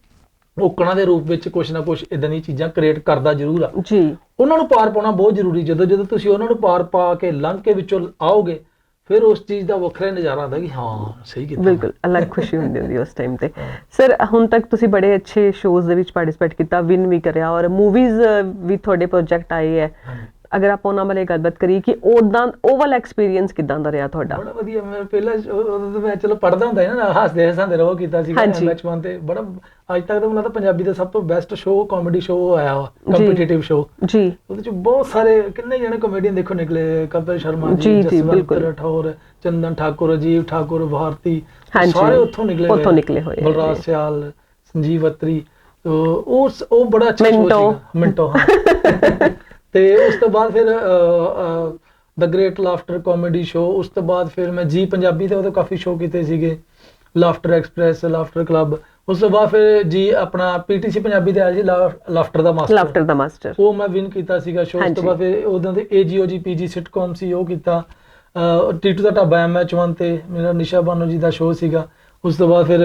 ਔਕੜਾਂ ਦੇ ਰੂਪ ਵਿੱਚ ਕੁਝ ਨਾ ਕੁਝ ਇਦਾਂ ਦੀਆਂ ਚੀਜ਼ਾਂ ਕ੍ਰੀਏਟ ਕਰਦਾ ਜ਼ਰੂਰ ਆ। ਜੀ। ਉਹਨਾਂ ਨੂੰ ਪਾਰ ਪਾਉਣਾ ਬਹੁਤ ਜ਼ਰੂਰੀ ਜਦੋਂ ਜਦੋਂ ਤੁਸੀਂ ਉਹਨਾਂ ਨੂੰ ਪਾਰ ਪਾ ਕੇ ਲੰਘ ਕੇ ਵਿੱਚੋਂ ਆਓਗੇ ਫਿਰ ਉਸ ਚੀਜ਼ ਦਾ ਵੱਖਰਾ ਨਜ਼ਾਰਾ ਆਉਂਦਾ ਕਿ ਹਾਂ ਸਹੀ ਕੀਤਾ। ਬਿਲਕੁਲ ਅਲੱਗ ਖੁਸ਼ੀ ਹੁੰਦੀ ਹੁੰਦੀ ਉਸ ਟਾਈਮ ਤੇ। ਸਰ ਹੁਣ ਤੱਕ ਤੁਸੀਂ ਬੜੇ ਅੱਛੇ ਸ਼ੋਜ਼ ਦੇ ਵਿੱਚ ਪਾਰਟਿਸਿਪੇਟ ਕੀਤਾ ਵਿਨ ਵੀ ਕਰਿਆ ਔਰ ਮੂਵੀਜ਼ ਵੀ ਤੁਹਾਡੇ ਪ੍ਰੋਜੈਕਟ ਆਏ ਹੈ। ਅਗਰ ਆਪਾਂ ਉਹਨਾਂ ਬਾਰੇ ਗੱਲਬਾਤ ਕਰੀਏ ਕਿ ਉਦਾਂ ਉਹ ਵਾਲਾ ਐਕਸਪੀਰੀਅੰਸ ਕਿਦਾਂ ਦਾ ਰਿਹਾ ਤੁਹਾਡਾ ਬੜਾ ਵਧੀਆ ਮੈਂ ਪਹਿਲਾਂ ਸ਼- ਉਹ- ਉਦੋਂ ਤਾਂ ਮੈਂ ਚਲੋ ਪੜਦਾ ਹੁੰਦਾ ਸੀ ਨਾ ਹੱਸਦੇ ਹੱਸਦੇ ਰਹੋ ਕੀਤਾ ਸੀ। ਬਚਪਨ ਤੇ ਬੜਾ ਅੱਜ ਤੱਕ ਤਾਂ ਮੈਨੂੰ ਲੱਗਦਾ ਪੰਜਾਬੀ ਦਾ ਸਭ ਤੋਂ ਬੈਸਟ ਸ਼ੋਅ ਕਾਮੇਡੀ ਸ਼ੋਅ ਆਇਆ। ਕੰਪੀਟੀਟਿਵ ਸ਼ੋਅ ਜੀ ਉਹਦੇ ਚ ਬਹੁਤ ਸਾਰੇ ਕਿੰਨੇ ਜਣੇ ਕਮੇਡੀਅਨ ਦੇਖੋ ਨਿਕਲੇ ਕਪਿਲ ਸ਼ਰਮਾ ਜੀ, ਜਸਵੰਤ। ਰਾਠੌਰ ਚੰਦਨ ਠਾਕੁਰ ਅਜੀਬ ਠਾਕੁਰ ਭਾਰਤੀ। ਸਾਰੇ ਉੱਥੋਂ ਨਿਕਲੇ ਹੋਏ ਉੱਥੋਂ। ਨਿਕਲੇ ਹੋਏ ਬਲਰਾਜ। ਸਿਆਲ ਸੰਜੀਵ ਅਤਰੀ ਤੋ ਉਸ ਉਹ ਬੜਾ ਅੱਛਾ ਸ਼ੋਅ ਮਿੰਟੋ। ਸੀਗਾ ਮਿੰਟੋ ਹਾਂ ਤੇ ਉਸ ਤੋਂ ਬਾਅਦ ਫਿਰ the great laughter comedy show ਉਸ ਤੋਂ ਬਾਅਦ ਫਿਰ ਮੈਂ ਜੀ ਪੰਜਾਬੀ ਤੇ ਉਹਦੇ ਕਾਫੀ ਸ਼ੋਅ ਕੀਤੇ ਸੀਗੇ ਲਾਫਟਰ ਐਕਸਪ੍ਰੈਸ ਲਾਫਟਰ ਕਲੱਬ ਉਸ ਤੋਂ ਬਾਅਦ ਫਿਰ ਜੀ ਆਪਣਾ ਪੀਟੀਸੀ ਪੰਜਾਬੀ ਤੇ ਆਇਆ ਜੀ ਲਾਫਟਰ ਦਾ ਮਾਸਟਰ ਲਾਫਟਰ ਦਾ ਮਾਸਟਰ ਉਹ ਮੈਂ ਵਿਨ ਕੀਤਾ ਸੀਗਾ ਸ਼ੋਅ ਉਸ। ਤੋਂ ਬਾਅਦ ਫਿਰ ਉਦੋਂ ਦੇ ਏਜੀਓਜੀ ਪੀਜੀ ਸਿਟਕਮ ਸੀ ਉਹ ਕੀਤਾ ਟੀਟੂ ਦਾ ਢਾਬਾ ਐਮਐਚ 1 ਤੇ ਮੇਰਾ ਨਿਸ਼ਾ ਬਾਨੋ ਜੀ ਦਾ ਸ਼ੋਅ ਸੀਗਾ ਉਸ ਤੋਂ ਬਾਅਦ ਫਿਰ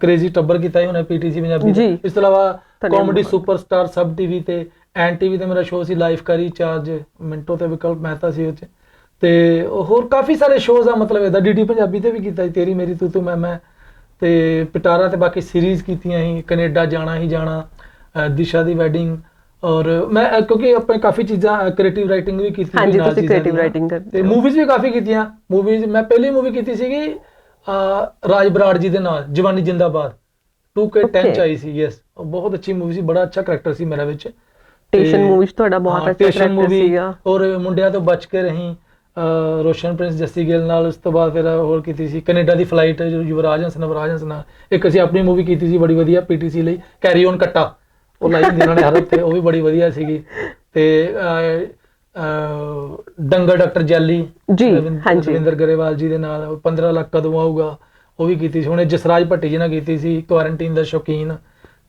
ਕ੍ਰੇਜ਼ੀ ਟੱਬਰ ਕੀਤਾ ਹੀ ਉਹਨੇ ਪੀਟੀਸੀ ਪੰਜਾਬੀ। ਇਸ ਤੋਂ ਇਲਾਵਾ। ਕਾਮੇਡੀ ਸੁਪਰਸਟਾਰ ਸਬ ਟੀਵੀ ਤੇ ਐਨ ਟੀਵੀ ਤੇ ਮੇਰਾ ਸ਼ੋਅ ਸੀ ਲਾਈਫ ਕਰੀ ਚਾਰਜ ਮਿੰਟੋ ਤੇ ਵਿਕਲਪ ਮਹਿਤਾ ਸੀ ਉਹ 'ਚ ਤੇ ਹੋਰ ਕਾਫੀ ਸਾਰੇ ਸ਼ੋਅਜ਼ ਆ ਮਤਲਬ ਇਹਦਾ ਡੀਡੀ ਪੰਜਾਬੀ ਤੇ ਵੀ ਕੀਤਾ ਸੀ ਤੇਰੀ ਮੇਰੀ ਤੂੰ ਤੂੰ ਮੈਂ ਮੈਂ ਤੇ ਪਿਟਾਰਾ ਤੇ ਬਾਕੀ ਸੀਰੀਜ਼ ਕੀਤੀਆਂ ਸੀ ਕੈਨੇਡਾ ਜਾਣਾ ਹੀ ਜਾਣਾ ਦਿਸ਼ਾ ਦੀ ਵੈਡਿੰਗ ਔਰ ਮੈਂ ਕਿਉਂਕਿ ਆਪਣੇ ਕਾਫੀ ਚੀਜ਼ਾਂ ਕ੍ਰੀਏਟਿਵ ਰਾਈਟਿੰਗ ਵੀ ਕੀਤੀ ਹਾਂਜੀ, ਤੁਸੀਂ ਦੀਆਂ। writing ਕਰਦੇ ਤੇ ਹੋ। ਮੂਵੀਜ਼ ਵੀ ਕਾਫੀ ਕੀਤੀਆਂ ਮੂਵੀਜ਼ ਮੈਂ ਪਹਿਲੀ ਮੂਵੀ ਕੀਤੀ ਸੀਗੀ ਰਾਜ ਬਰਾੜ ਜੀ ਦੇ ਨਾਲ ਜਵਾਨੀ ਜਿੰਦਾਬਾਦ 2K10 Okay. ਚ ਆਈ ਸੀ ਯੈਸ ਬਹੁਤ ਅੱਛੀ ਮੂਵੀ ਸੀ ਬੜਾ ਅੱਛਾ ਕਰੈਕਟਰ ਸੀ ਮੇਰਾ ਵਿੱਚ Movie 'ਚ ਤੁਹਾਡਾ ਬਹੁਤ ਅੱਛਾ movie ਸੀਗਾ। ਔਰ ਮੁੰਡਿਆਂ ਤੋਂ ਬਚ ਕੇ ਰਹੀ ਰੋਸ਼ਨ ਪ੍ਰਿੰਸ ਜੱਸੀ ਗਿੱਲ ਨਾਲ ਉਸ ਤੋਂ ਬਾਅਦ ਫਿਰ ਹੋਰ ਕੀਤੀ ਸੀ ਕੈਨੇਡਾ ਦੀ ਫਲਾਈਟ ਯੁਵਰਾਜ ਹੰਸ ਨਵਰਾਜ ਹੰਸ ਨਾਲ। ਇੱਕ ਅਸੀਂ ਆਪਣੀ ਮੂਵੀ ਕੀਤੀ ਸੀ ਬੜੀ ਵਧੀਆ ਪੀਟੀਸੀ ਲਈ ਕੈਰੀ ਔਨ ਕੱਟਾ ਉਹ ਲਾਈ ਹੁੰਦੀ ਉਹਨਾਂ ਨੇ ਹਰ ਹਫ਼ਤੇ ਉਹ ਵੀ ਬੜੀ ਵਧੀਆ ਸੀਗੀ। ਤੇ ਡੰਗਰ ਡਾਕਟਰ ਜੈਲੀ ਜੀ, ਹਾਂਜੀ। ਰਵਿੰਦਰ ਗਰੇਵਾਲ ਜੀ ਦੇ ਨਾਲ 15 ਲੱਖ ਕਦੋਂ ਆਊਗਾ ਉਹ ਵੀ ਕੀਤੀ ਸੀ। ਹੁਣੇ ਜਸਰਾਜ ਭੱਟੀ ਜੀ ਨਾਲ ਕੀਤੀ ਸੀ ਕੁਆਰੰਟੀਨ ਦਾ ਸ਼ੌਕੀਨ।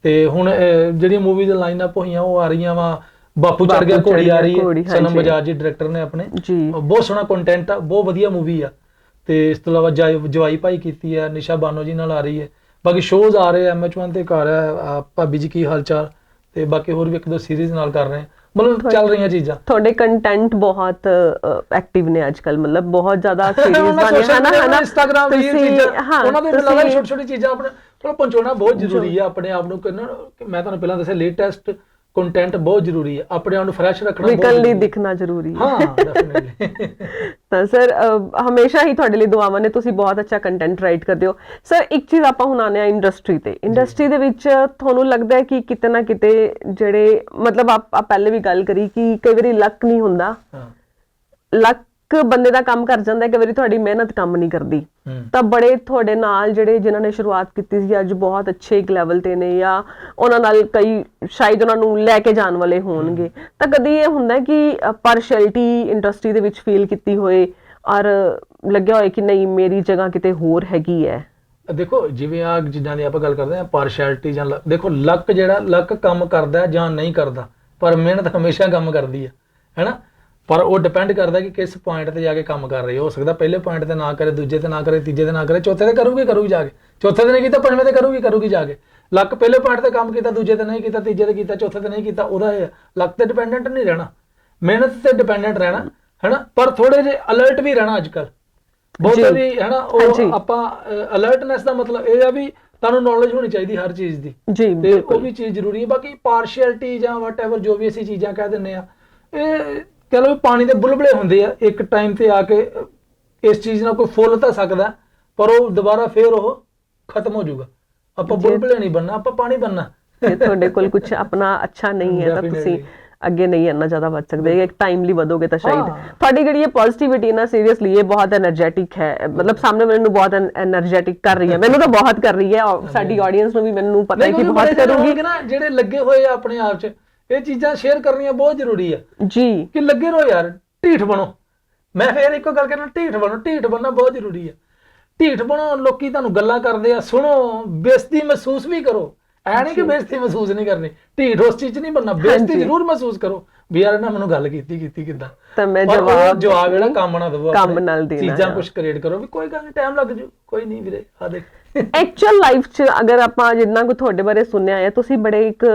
ਤੇ ਹੁਣ ਜਿਹੜੀਆਂ ਮੂਵੀ ਦੇ ਲਾਈਨਅਪ ਹੋਈਆਂ ਉਹ ਆ ਰਹੀਆਂ ਵਾ ਬਾਪੂ ਚੜ ਗਿਆ ਘੋੜੀ ਆ ਰਹੀ ਹੈ ਸਨਮ। ਬਜਾਜ ਜੀ ਡਾਇਰੈਕਟਰ ਨੇ ਆਪਣੇ। ਬਹੁਤ ਸੋਹਣਾ ਕੰਟੈਂਟ ਆ ਬਹੁਤ ਵਧੀਆ ਮੂਵੀ ਆ। ਤੇ ਇਸ ਤੋਂ ਇਲਾਵਾ ਜਵਾਈ ਭਾਈ ਕੀਤੀ ਆ ਨਿਸ਼ਾ ਬਾਨੋ ਜੀ ਨਾਲ ਆ ਰਹੀ ਹੈ। ਬਾਕੀ ਸ਼ੋਜ਼ ਆ ਰਹੇ ਐਮਐਚ1 ਤੇ ਕਰ ਰਿਹਾ ਭਾਬੀ ਜੀ ਕੀ ਹਾਲ ਚਾਲ ਤੇ ਬਾਕੀ ਹੋਰ ਵੀ ਇੱਕ ਦੋ ਸੀਰੀਜ਼ ਨਾਲ ਕਰ ਰਹੇ ਹਾਂ ਮਤਲਬ ਚੱਲ ਰਹੀਆਂ ਚੀਜ਼ਾਂ। ਤੁਹਾਡੇ ਕੰਟੈਂਟ ਬਹੁਤ ਐਕਟਿਵ ਨੇ ਅੱਜਕੱਲ ਮਤਲਬ ਬਹੁਤ ਜ਼ਿਆਦਾ ਸੀਰੀਜ਼ ਬਣੇ ਹਨਾ ਹਨਾ? ਇੰਸਟਾਗ੍ਰਾਮ ਰੀਲ ਤੁਸੀਂ- ਚੀਜ਼ਾਂ ਹਾਂ ਉਹਨਾਂ ਦੇ ਲੱਗਦਾ ਛੋਟੀ ਛੋਟੀ ਚੀਜ਼ਾਂ ਆਪਣੇ ਥੋੜਾ ਪਹੁੰਚਾਉਣਾ ਬਹੁਤ ਜ਼ਰੂਰੀ ਹੈ ਆਪਣੇ ਆਪ ਨੂੰ ਕਿੰਨਾ ਮੈਂ ਤੁਹਾਨੂੰ ਪਹਿਲਾਂ ਦੱਸਿਆ ਲੇਟੈਸਟ ਕੰਟੈਂਟ ਬਹੁਤ ਜ਼ਰੂਰੀ ਹੈ ਆਪਣੇ ਆਪ ਨੂੰ ਫਰੈਸ਼ ਰੱਖਣਾ ਬਹੁਤ ਹੈ। ਦਿਖਣਾ ਜ਼ਰੂਰੀ ਹੈ ਹਾਂ ਡੈਫੀਨਿਟਲੀ ਤਾਂ ਸਰ ਹਮੇਸ਼ਾ ਹੀ ਤੁਹਾਡੇ ਲਈ ਦੁਆਵਾਂ ਨੇ ਤੁਸੀਂ ਬਹੁਤ ਅੱਛਾ ਕੰਟੈਂਟ ਰਾਈਟ ਕਰਦੇ ਹੋ। ਸਰ ਇੱਕ ਚੀਜ਼ ਆਪਾਂ ਹੁਣ ਆਨੇ ਆ ਇੰਡਸਟਰੀ ਤੇ। ਇੰਡਸਟਰੀ ਦੇ ਵਿੱਚ ਤੁਹਾਨੂੰ ਲੱਗਦਾ ਹੈ ਕਿ ਕਿਤੇ ਨਾ ਕਿਤੇ ਜਿਹੜੇ ਮਤਲਬ ਆਪ ਪਹਿਲੇ ਵੀ ਗੱਲ ਕਰੀ ਕਿ ਕਈ ਵਾਰੀ ਲੱਕ ਨਹੀਂ ਹੁੰਦਾ। ਹਾਂ। ਲੱਕ ਬੰਦੇ ਦਾ ਕੰਮ ਕਰ ਜਾਂਦਾ ਹੈ ਕਈ ਵਾਰੀ ਤੁਹਾਡੀ ਮਿਹਨਤ ਕੰਮ ਨਹੀਂ ਕਰਦੀ। ਤਾਂ ਬੜੇ ਤੁਹਾਡੇ ਨਾਲ ਜਿਹੜੇ ਜਿਨ੍ਹਾਂ ਨੇ ਸ਼ੁਰੂਆਤ ਕੀਤੀ ਸੀ ਅੱਜ ਬਹੁਤ ਅੱਛੇ ਇੱਕ ਲੈਵਲ ਤੇ ਨੇ ਜਾਂ ਉਹਨਾਂ ਨਾਲ ਕਈ ਸ਼ਾਇਦ ਉਹਨਾਂ ਨੂੰ ਲੈ ਕੇ ਜਾਣ ਵਾਲੇ ਹੋਣਗੇ। ਤਾਂ ਕਦੀ ਇਹ ਹੁੰਦਾ ਕਿ ਪਾਰਸ਼ੈਲਿਟੀ ਇੰਡਸਟਰੀ ਦੇ ਵਿੱਚ ਫੀਲ ਕੀਤੀ ਹੋਏ ਔਰ ਲੱਗਿਆ ਹੋਏ ਕਿ ਨਹੀਂ ਮੇਰੀ ਜਗ੍ਹਾ ਕਿਤੇ ਹੋਰ ਹੈਗੀ ਹੈ? ਦੇਖੋ ਜਿਵੇਂ ਆ ਚੀਜ਼ਾਂ ਦੀ ਆਪਾਂ ਗੱਲ ਕਰਦੇ ਆ ਪਾਰਸ਼ੈਲਿਟੀ ਜਾਂ ਦੇਖੋ ਲੱਕ ਜਿਹੜਾ ਲੱਕ ਕੰਮ ਕਰਦਾ ਜਾਂ ਨਹੀਂ ਕਰਦਾ ਪਰ ਮਿਹਨਤ ਹਮੇਸ਼ਾ ਕੰਮ ਕਰਦੀ ਹੈ ਹੈਨਾ ਪਰ ਉਹ ਡਿਪੈਂਡ ਕਰਦਾ ਕਿ ਕਿਸ ਪੁਆਇੰਟ ਤੇ ਜਾ ਕੇ ਕੰਮ ਕਰ ਰਹੀ ਹੈ ਸਕਦਾ ਪਹਿਲੇ ਪੁਆਇੰਟ ਤੇ ਨਾ ਕਰੇ ਦੂਜੇ ਤੇ ਨਾ ਕਰੇ ਤੀਜੇ ਤੇ ਨਾ ਕਰੇ ਚੌਥੇ ਤੇ ਕਰੂਗੀ ਕਰੂਗੀ ਜਾ ਕੇ। ਚੌਥੇ ਤੇ ਨਹੀਂ ਕੀਤਾ ਪੰਜਵੇਂ ਤੇ ਕਰੂਗੀ ਕਰੂਗੀ ਜਾ ਕੇ। ਲੱਕ ਪਹਿਲੇ ਪੁਆਇੰਟ ਤੇ ਕੰਮ ਕੀਤਾ ਦੂਜੇ ਤੇ ਨਹੀਂ ਕੀਤਾ ਤੀਜੇ ਤੇ ਕੀਤਾ ਚੌਥੇ ਤੇ ਨਹੀਂ ਕੀਤਾ ਉਹਦਾ ਇਹ ਲੱਕ ਤੇ ਡਿਪੈਂਡੈਂਟ ਨਹੀਂ ਰਹਿਣਾ। ਮਿਹਨਤ ਤੇ ਡਿਪੈਂਡੈਂਟ ਰਹਿਣਾ ਹੈਨਾ? ਪਰ ਥੋੜੇ ਜਿਹੇ ਅਲਰਟ ਵੀ ਰਹਿਣਾ ਅੱਜਕੱਲ ਬਹੁਤ। ਸਾਰੀ ਹੈਨਾ। ਉਹ ਆਪਾਂ ਅਲਰਟਨੈਸ ਦਾ ਮਤਲਬ ਇਹ ਆ ਵੀ ਤੁਹਾਨੂੰ ਨੌਲੇਜ ਹੋਣੀ ਚਾਹੀਦੀ ਹਰ ਚੀਜ਼ ਦੀ। ਜੀ ਤੇ ਉਹ ਵੀ ਚੀਜ਼ ਜ਼ਰੂਰੀ ਹੈ। ਬਾਕੀ ਪਾਰਸ਼ੀਅਲਟੀ ਜਾਂ ਵਟਐਵਰ ਜੋ ਵੀ ਅਸੀਂ ਚੀਜ਼ਾਂ ਕਹਿ ਦਿੰਨੇ ਆ ਇਹ ਕਹਿ ਲਓ ਪਾਣੀ ਦੇ ਬੁਲਬਲੇ ਹੁੰਦੇ ਆ ਇੱਕ ਟਾਈਮ ਤੇ ਆ ਕੇ ਇਸ ਚੀਜ਼ ਨਾਲ ਕੋਈ ਫੁੱਲ ਤਾਂ ਸਕਦਾ ਪਰ ਉਹ ਦੁਬਾਰਾ ਫੇਰ ਉਹ ਖਤਮ ਹੋ ਜਾਊਗਾ। ਆਪਾਂ ਬੁਲਬਲੇ ਨਹੀਂ ਬੰਨਾ ਆਪਾਂ ਪਾਣੀ ਬੰਨਾ ਜੇ ਤੁਹਾਡੇ ਕੋਲ ਕੁਝ ਆਪਣਾ ਅੱਛਾ ਨਹੀਂ ਹੈ ਤਾਂ ਤੁਸੀਂ ਅੱਗੇ ਨਹੀਂ ਇੰਨਾ ਜ਼ਿਆਦਾ ਵੱਧ ਸਕਦੇ। ਇੱਕ ਟਾਈਮਲੀ ਵਧੋਗੇ ਤਾਂ ਸ਼ਾਇਦ। ਤੁਹਾਡੀ ਜਿਹੜੀ ਇਹ ਪੋਜ਼ਿਟਿਵਿਟੀ ਨਾ ਸੀਰੀਅਸਲੀ ਇਹ ਬਹੁਤ એનર્ਜੈਟਿਕ ਹੈ। ਮਤਲਬ ਸਾਹਮਣੇ ਮੈਨੂੰ ਬਹੁਤ એનર્ਜੈਟਿਕ ਕਰ ਰਹੀ ਹੈ। ਮੈਨੂੰ ਤਾਂ ਬਹੁਤ ਕਰ ਰਹੀ ਹੈ। ਸਾਡੀ ਆਡੀਅנס ਨੂੰ ਵੀ ਮੈਨੂੰ ਪਤਾ ਹੈ ਕਿ ਬਹੁਤ ਕਰੂਗੀ। ਜਿਹੜੇ ਲੱਗੇ ਹੋਏ ਆ ਆਪਣੇ ਆਪ 'ਚ ਇਹ ਚੀਜ਼ਾਂ ਸ਼ੇਅਰ ਕਰਨੀਆਂ ਬਹੁਤ ਜ਼ਰੂਰੀ ਆ। ਜੀ। ਕਿ ਲੱਗੇ ਰਹੋ ਯਾਰ ਢੀਠ ਬਣੋ। ਮੈਂ ਫੇਰ ਇੱਕੋ ਗੱਲ ਕਰਨਾ ਢੀਠ ਬਣੋ ਢੀਠ ਬਣਨਾ ਬਹੁਤ ਜ਼ਰੂਰੀ ਹੈ ਢੀਠ ਬਣੋ ਲੋਕੀ ਤੁਹਾਨੂੰ ਗੱਲਾਂ ਕਰਦੇ ਆ ਸੁਣੋ ਬੇਇੱਜ਼ਤੀ ਮਹਿਸੂਸ ਵੀ ਕਰੋ। ਐ ਨਹੀਂ ਕਿ ਬੇਇੱਜ਼ਤੀ ਮਹਿਸੂਸ ਨਹੀਂ ਕਰਨੀ। ਢੀਠ ਉਸ ਚੀਜ਼ 'ਚ ਨਹੀਂ ਬਣਨਾ ਬੇਇੱਜ਼ਤੀ। ਜ਼ਰੂਰ ਮਹਿਸੂਸ ਕਰੋ ਵੀ ਯਾਰ ਇਹਨਾਂ ਮੈਨੂੰ ਗੱਲ ਕੀਤੀ ਕੀਤੀ ਕਿਦਾਂ। ਤਾਂ ਮੈਂ ਜਵਾਬ ਜਵਾਬ ਜਿਹੜਾ ਕੰਮ ਨਾ ਦਵੋ ਕੰਮ। ਨਾਲ ਦੇਣਾ ਚੀਜ਼ਾਂ ਆ। ਕੁਝ ਕ੍ਰੀਏਟ ਕਰੋ ਵੀ ਕੋਈ ਗੱਲ ਨਹੀਂ ਟਾਈਮ ਲੱਗ ਜੂ। ਕੋਈ ਨਹੀਂ ਵੀਰੇ ਆ ਦੇਖ। ਐਕਚੁਅਲ ਲਾਈਫ 'ਚ ਅਗਰ ਆਪਾਂ ਜਿੰਨਾ ਕੁ ਤੁਹਾਡੇ ਬਾਰੇ ਸੁਣਿਆ ਹੈ ਤੁਸੀਂ ਬੜੇ ਇੱਕ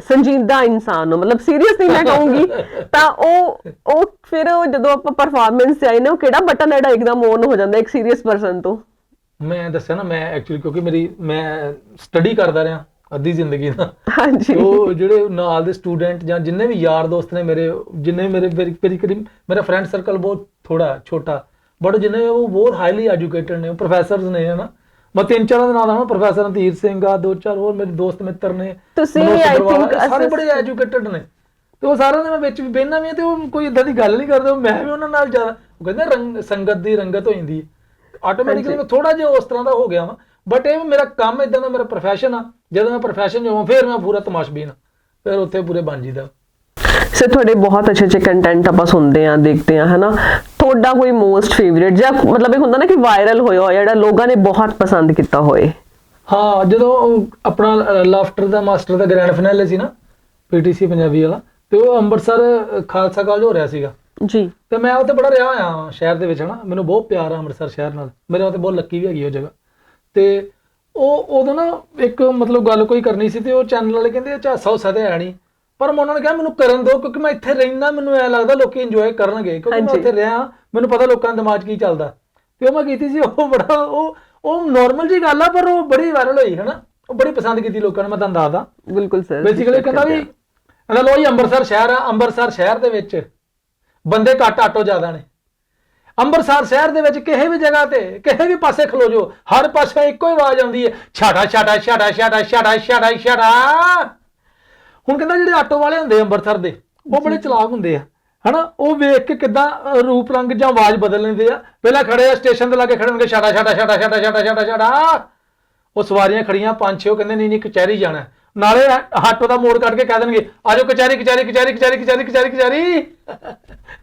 ਸੰਜੀਦਾ ਇਨਸਾਨ ਹੋ। ਮਤਲਬ ਸੀਰੀਅਸ ਨਹੀਂ ਮੈਂ ਕਹੂੰਗੀ। ਤਾਂ ਉਹ ਉਹ ਫਿਰ ਉਹ ਜਦੋਂ ਆਪਾਂ ਪਰਫਾਰਮੈਂਸ 'ਚ ਆਏ ਨੇ ਉਹ ਕਿਹੜਾ ਬਟਨ ਜਿਹੜਾ ਇੱਕਦਮ ਔਨ ਹੋ ਜਾਂਦਾ ਇੱਕ ਸੀਰੀਅਸ ਪਰਸਨ ਤੋਂ? ਮੈਂ ਦੱਸਿਆ ਨਾ ਮੈਂ ਐਕਚੁਅਲੀ ਕਿਉਂਕਿ ਮੇਰੀ ਮੈਂ ਸਟੱਡੀ ਕਰਦਾ ਰਿਹਾ ਅੱਧੀ ਜ਼ਿੰਦਗੀ ਦਾ। ਹਾਂਜੀ। ਉਹ ਜਿਹੜੇ ਨਾਲ ਦੇ ਸਟੂਡੈਂਟ ਜਾਂ ਜਿੰਨੇ ਵੀ ਯਾਰ ਦੋਸਤ ਨੇ ਮੇਰੇ ਜਿੰਨੇ ਮੇਰੇ ਮੇਰੀ ਮੇਰੀ ਕਰੀਬ ਮੇਰਾ ਫਰੈਂਡ ਸਰਕਲ ਬਹੁਤ ਥੋੜਾ ਛੋਟਾ। ਬਟ ਜਿੰਨੇ ਉਹ ਬਹੁਤ ਹਾਈਲੀ ਐਜੂਕੇਟਡ ਨੇ ਪ੍ਰੋਫੈਸਰਸ ਨੇ ਹਨਾ? ਮੈਂ ਤਿੰਨ ਚਾਰਾਂ ਦੇ ਨਾਮ ਦਾ ਪ੍ਰੋਫੈਸਰ ਰਣਧੀਰ ਸਿੰਘ ਆ ਦੋ ਚਾਰ ਹੋਰ ਮੇਰੇ ਦੋਸਤ ਮਿੱਤਰ ਨੇ ਤੁਸੀਂ, ਮਨੋਜ I think, ਇਹ ਸਾਰੇ ਬੜੇ ਐਜੂਕੇਟਡ ਨੇ। ਤੇ ਉਹ ਸਾਰਿਆਂ ਦੇ ਮੈਂ ਵਿੱਚ ਵੀ ਬਹਿਨਾ ਵੀ ਆ ਤੇ ਉਹ ਕੋਈ ਇਦਾਂ ਦੀ ਗੱਲ ਨਹੀਂ ਕਰਦੇ ਉਹ ਮੈਂ ਵੀ ਉਹਨਾਂ ਨਾਲ ਜ਼ਿਆਦਾ ਉਹ ਕਹਿੰਦੇ ਰੰਗ ਸੰਗਤ ਦੀ ਰੰਗਤ ਹੋ ਜਾਂਦੀ ਹੈ। ਆਟੋਮੈਟਿਕਲੀ ਮੈਂ ਥੋੜਾ ਜਿਹਾ ਉਸ ਤਰ੍ਹਾਂ ਦਾ ਹੋ ਗਿਆ ਵਾਂ। ਬਟ ਇਹ ਮੇਰਾ ਕੰਮ ਇਦਾਂ ਦਾ ਮੇਰਾ ਪ੍ਰੋਫੈਸ਼ਨ ਆ ਜਦੋਂ ਮੈਂ ਪ੍ਰੋਫੈਸ਼ਨ ਜਾਵਾਂ ਫਿਰ ਮੈਂ ਪੂਰਾ ਤਮਾਸ਼ਬੀਨ ਆ। ਫਿਰ ਉੱਥੇ ਪੂਰੇ ਬਣ ਜੀਦਾ ਸਰ ਤੁਹਾਡੇ ਬਹੁਤ ਅੱਛੇ ਅੱਛੇ ਕੰਟੈਂਟ ਆਪਾਂ ਸੁਣਦੇ ਆਂ ਦੇਖਦੇ ਆਂ ਹਨਾ? ਤੁਹਾਡਾ ਕੋਈ ਮੋਸਟ ਫੇਵਰਿਟ ਜਾਂ ਮਤਲਬ ਇਹ ਹੁੰਦਾ ਨਾ ਕਿ ਵਾਇਰਲ ਹੋਇਆ ਹੋਇਆ ਜਿਹੜਾ ਲੋਕਾਂ ਨੇ ਬਹੁਤ ਪਸੰਦ ਕੀਤਾ ਹੋਏ। ਹਾਂ ਜਦੋਂ ਆਪਣਾ ਲਾਫਟਰ ਦਾ ਮਾਸਟਰ ਦਾ ਗ੍ਰੈਂਡ ਫਾਈਨਲ ਸੀ ਨਾ ਪੀਟੀਸੀ ਪੰਜਾਬੀ ਵਾਲਾ ਤੇ ਉਹ ਅੰਮ੍ਰਿਤਸਰ ਖਾਲਸਾ ਕਾਲਜ ਹੋ ਰਿਹਾ ਸੀਗਾ। ਜੀ। ਤੇ ਮੈਂ ਉੱਥੇ ਬੜਾ ਰਿਹਾ ਵਾਂ ਸ਼ਹਿਰ ਦੇ ਵਿੱਚ ਹਨਾ? ਮੈਨੂੰ ਬਹੁਤ ਪਿਆਰ ਆ ਅੰਮ੍ਰਿਤਸਰ ਸ਼ਹਿਰ ਨਾਲ। ਮੇਰੇ ਉੱਤੇ ਬਹੁਤ ਲੱਕੀ ਵੀ ਹੈਗੀ ਉਹ ਜਗ੍ਹਾ। ਤੇ ਉਹ ਉਦੋਂ ਨਾ ਇੱਕ ਮਤਲਬ ਗੱਲ ਕੋਈ ਕਰਨੀ ਸੀ ਤੇ ਉਹ ਚੈਨਲ ਵਾਲੇ ਕਹਿੰਦੇ ਅੱਛਾ ਸੌ ਤੇ ਹੈ ਨਹੀਂ। ਪਰ ਮੈਂ ਉਹਨਾਂ ਨੇ ਕਿਹਾ ਮੈਨੂੰ ਕਰਨ ਦਿਓ ਕਿਉਂਕਿ ਮੈਂ ਇੱਥੇ ਰਹਿਣਾ ਮੈਨੂੰ ਐ ਲੱਗਦਾ ਲੋਕੀ ਇੰਜੋਏ ਕਰਨਗੇ ਕਿਉਂਕਿ ਮੈਂ ਹਾਂਜੀ। ਉੱਥੇ ਰਿਹਾ ਮੈਨੂੰ ਪਤਾ ਲੋਕਾਂ ਦੇ ਦਿਮਾਗ 'ਚ ਕੀ ਚੱਲਦਾ। ਤੇ ਉਹ ਮੈਂ ਕੀਤੀ ਸੀ ਉਹ ਬੜਾ ਉਹ ਉਹ ਨਾਰਮਲ ਜੀ ਗੱਲ ਆ ਪਰ ਉਹ ਬੜੀ ਵਾਇਰਲ ਹੋਈ ਹਨਾ? ਉਹ ਬੜੀ ਪਸੰਦ ਕੀਤੀ ਲੋਕਾਂ ਨੇ ਮੈਂ ਤੁਹਾਨੂੰ ਦੱਸਦਾ। ਬਿਲਕੁਲ ਸਰ ਬੇਸਿਕਲੀ ਕਹਿੰਦਾ ਵੀ ਕਹਿੰਦਾ ਲੋ ਜੀ ਅੰਮ੍ਰਿਤਸਰ ਸ਼ਹਿਰ ਆ ਅੰਮ੍ਰਿਤਸਰ ਸ਼ਹਿਰ ਦੇ ਵਿੱਚ ਬੰਦੇ ਘੱਟ ਆਟੋ ਜ਼ਿਆਦਾ ਨੇ। ਅੰਮ੍ਰਿਤਸਰ ਸ਼ਹਿਰ ਦੇ ਵਿੱਚ ਕਿਸੇ ਵੀ ਜਗ੍ਹਾ ਤੇ ਕਿਸੇ ਵੀ ਪਾਸੇ ਖਲੋ ਜੋ ਹਰ ਪਾਸੇ ਇੱਕੋ ਹੀ ਆਵਾਜ਼ ਆਉਂਦੀ ਹੈ ਛਾੜਾ ਛਾੜਾ ਛਾੜਾ ਛਾੜਾ ਛਾੜਾ ਛਾੜਾ ਛਾੜਾ। ਹੁਣ ਕਹਿੰਦਾ ਜਿਹੜੇ ਆਟੋ ਵਾਲੇ ਹੁੰਦੇ ਆ ਅੰਮ੍ਰਿਤਸਰ ਦੇ ਉਹ ਬੜੇ ਚਲਾਕ ਹੁੰਦੇ ਆ ਹਨਾ? ਉਹ ਵੇਖ ਕੇ ਕਿਦਾਂ ਰੂਪ ਰੰਗ ਜਾਂ ਆਵਾਜ਼ ਬਦਲ ਲੈਂਦੇ ਆ। ਪਹਿਲਾਂ ਖੜੇ ਆ ਸਟੇਸ਼ਨ ਤੇ ਲਾਗੇ ਖੜੇ ਹੋਣਗੇ ਛਾੜਾ ਛਾੜਾ ਛਾੜਾ ਛਾੜਾ ਛਾੜਾ ਛਾੜਾ ਛਾੜਾ। ਉਹ ਸਵਾਰੀਆਂ ਖੜੀਆਂ ਪੰਜ ਛੇ ਉਹ ਕਹਿੰਦੇ ਨਹੀਂ ਨਹੀਂ ਕਚਹਿਰੀ ਜਾਣਾ। ਨਾਲੇ ਆਟੋ ਦਾ ਮੋੜ ਕੱਢ ਕੇ ਕਹਿ ਦੇਣਗੇ ਆਜੋ ਕਚਹਿਰੀ ਕਚਹਿਰੀ ਕਚਹਿਰੀ ਕਚਹਿਰੀ ਕਚਹਿਰੀ ਕਚਹਿਰੀ ਕਚਹਿਰੀ।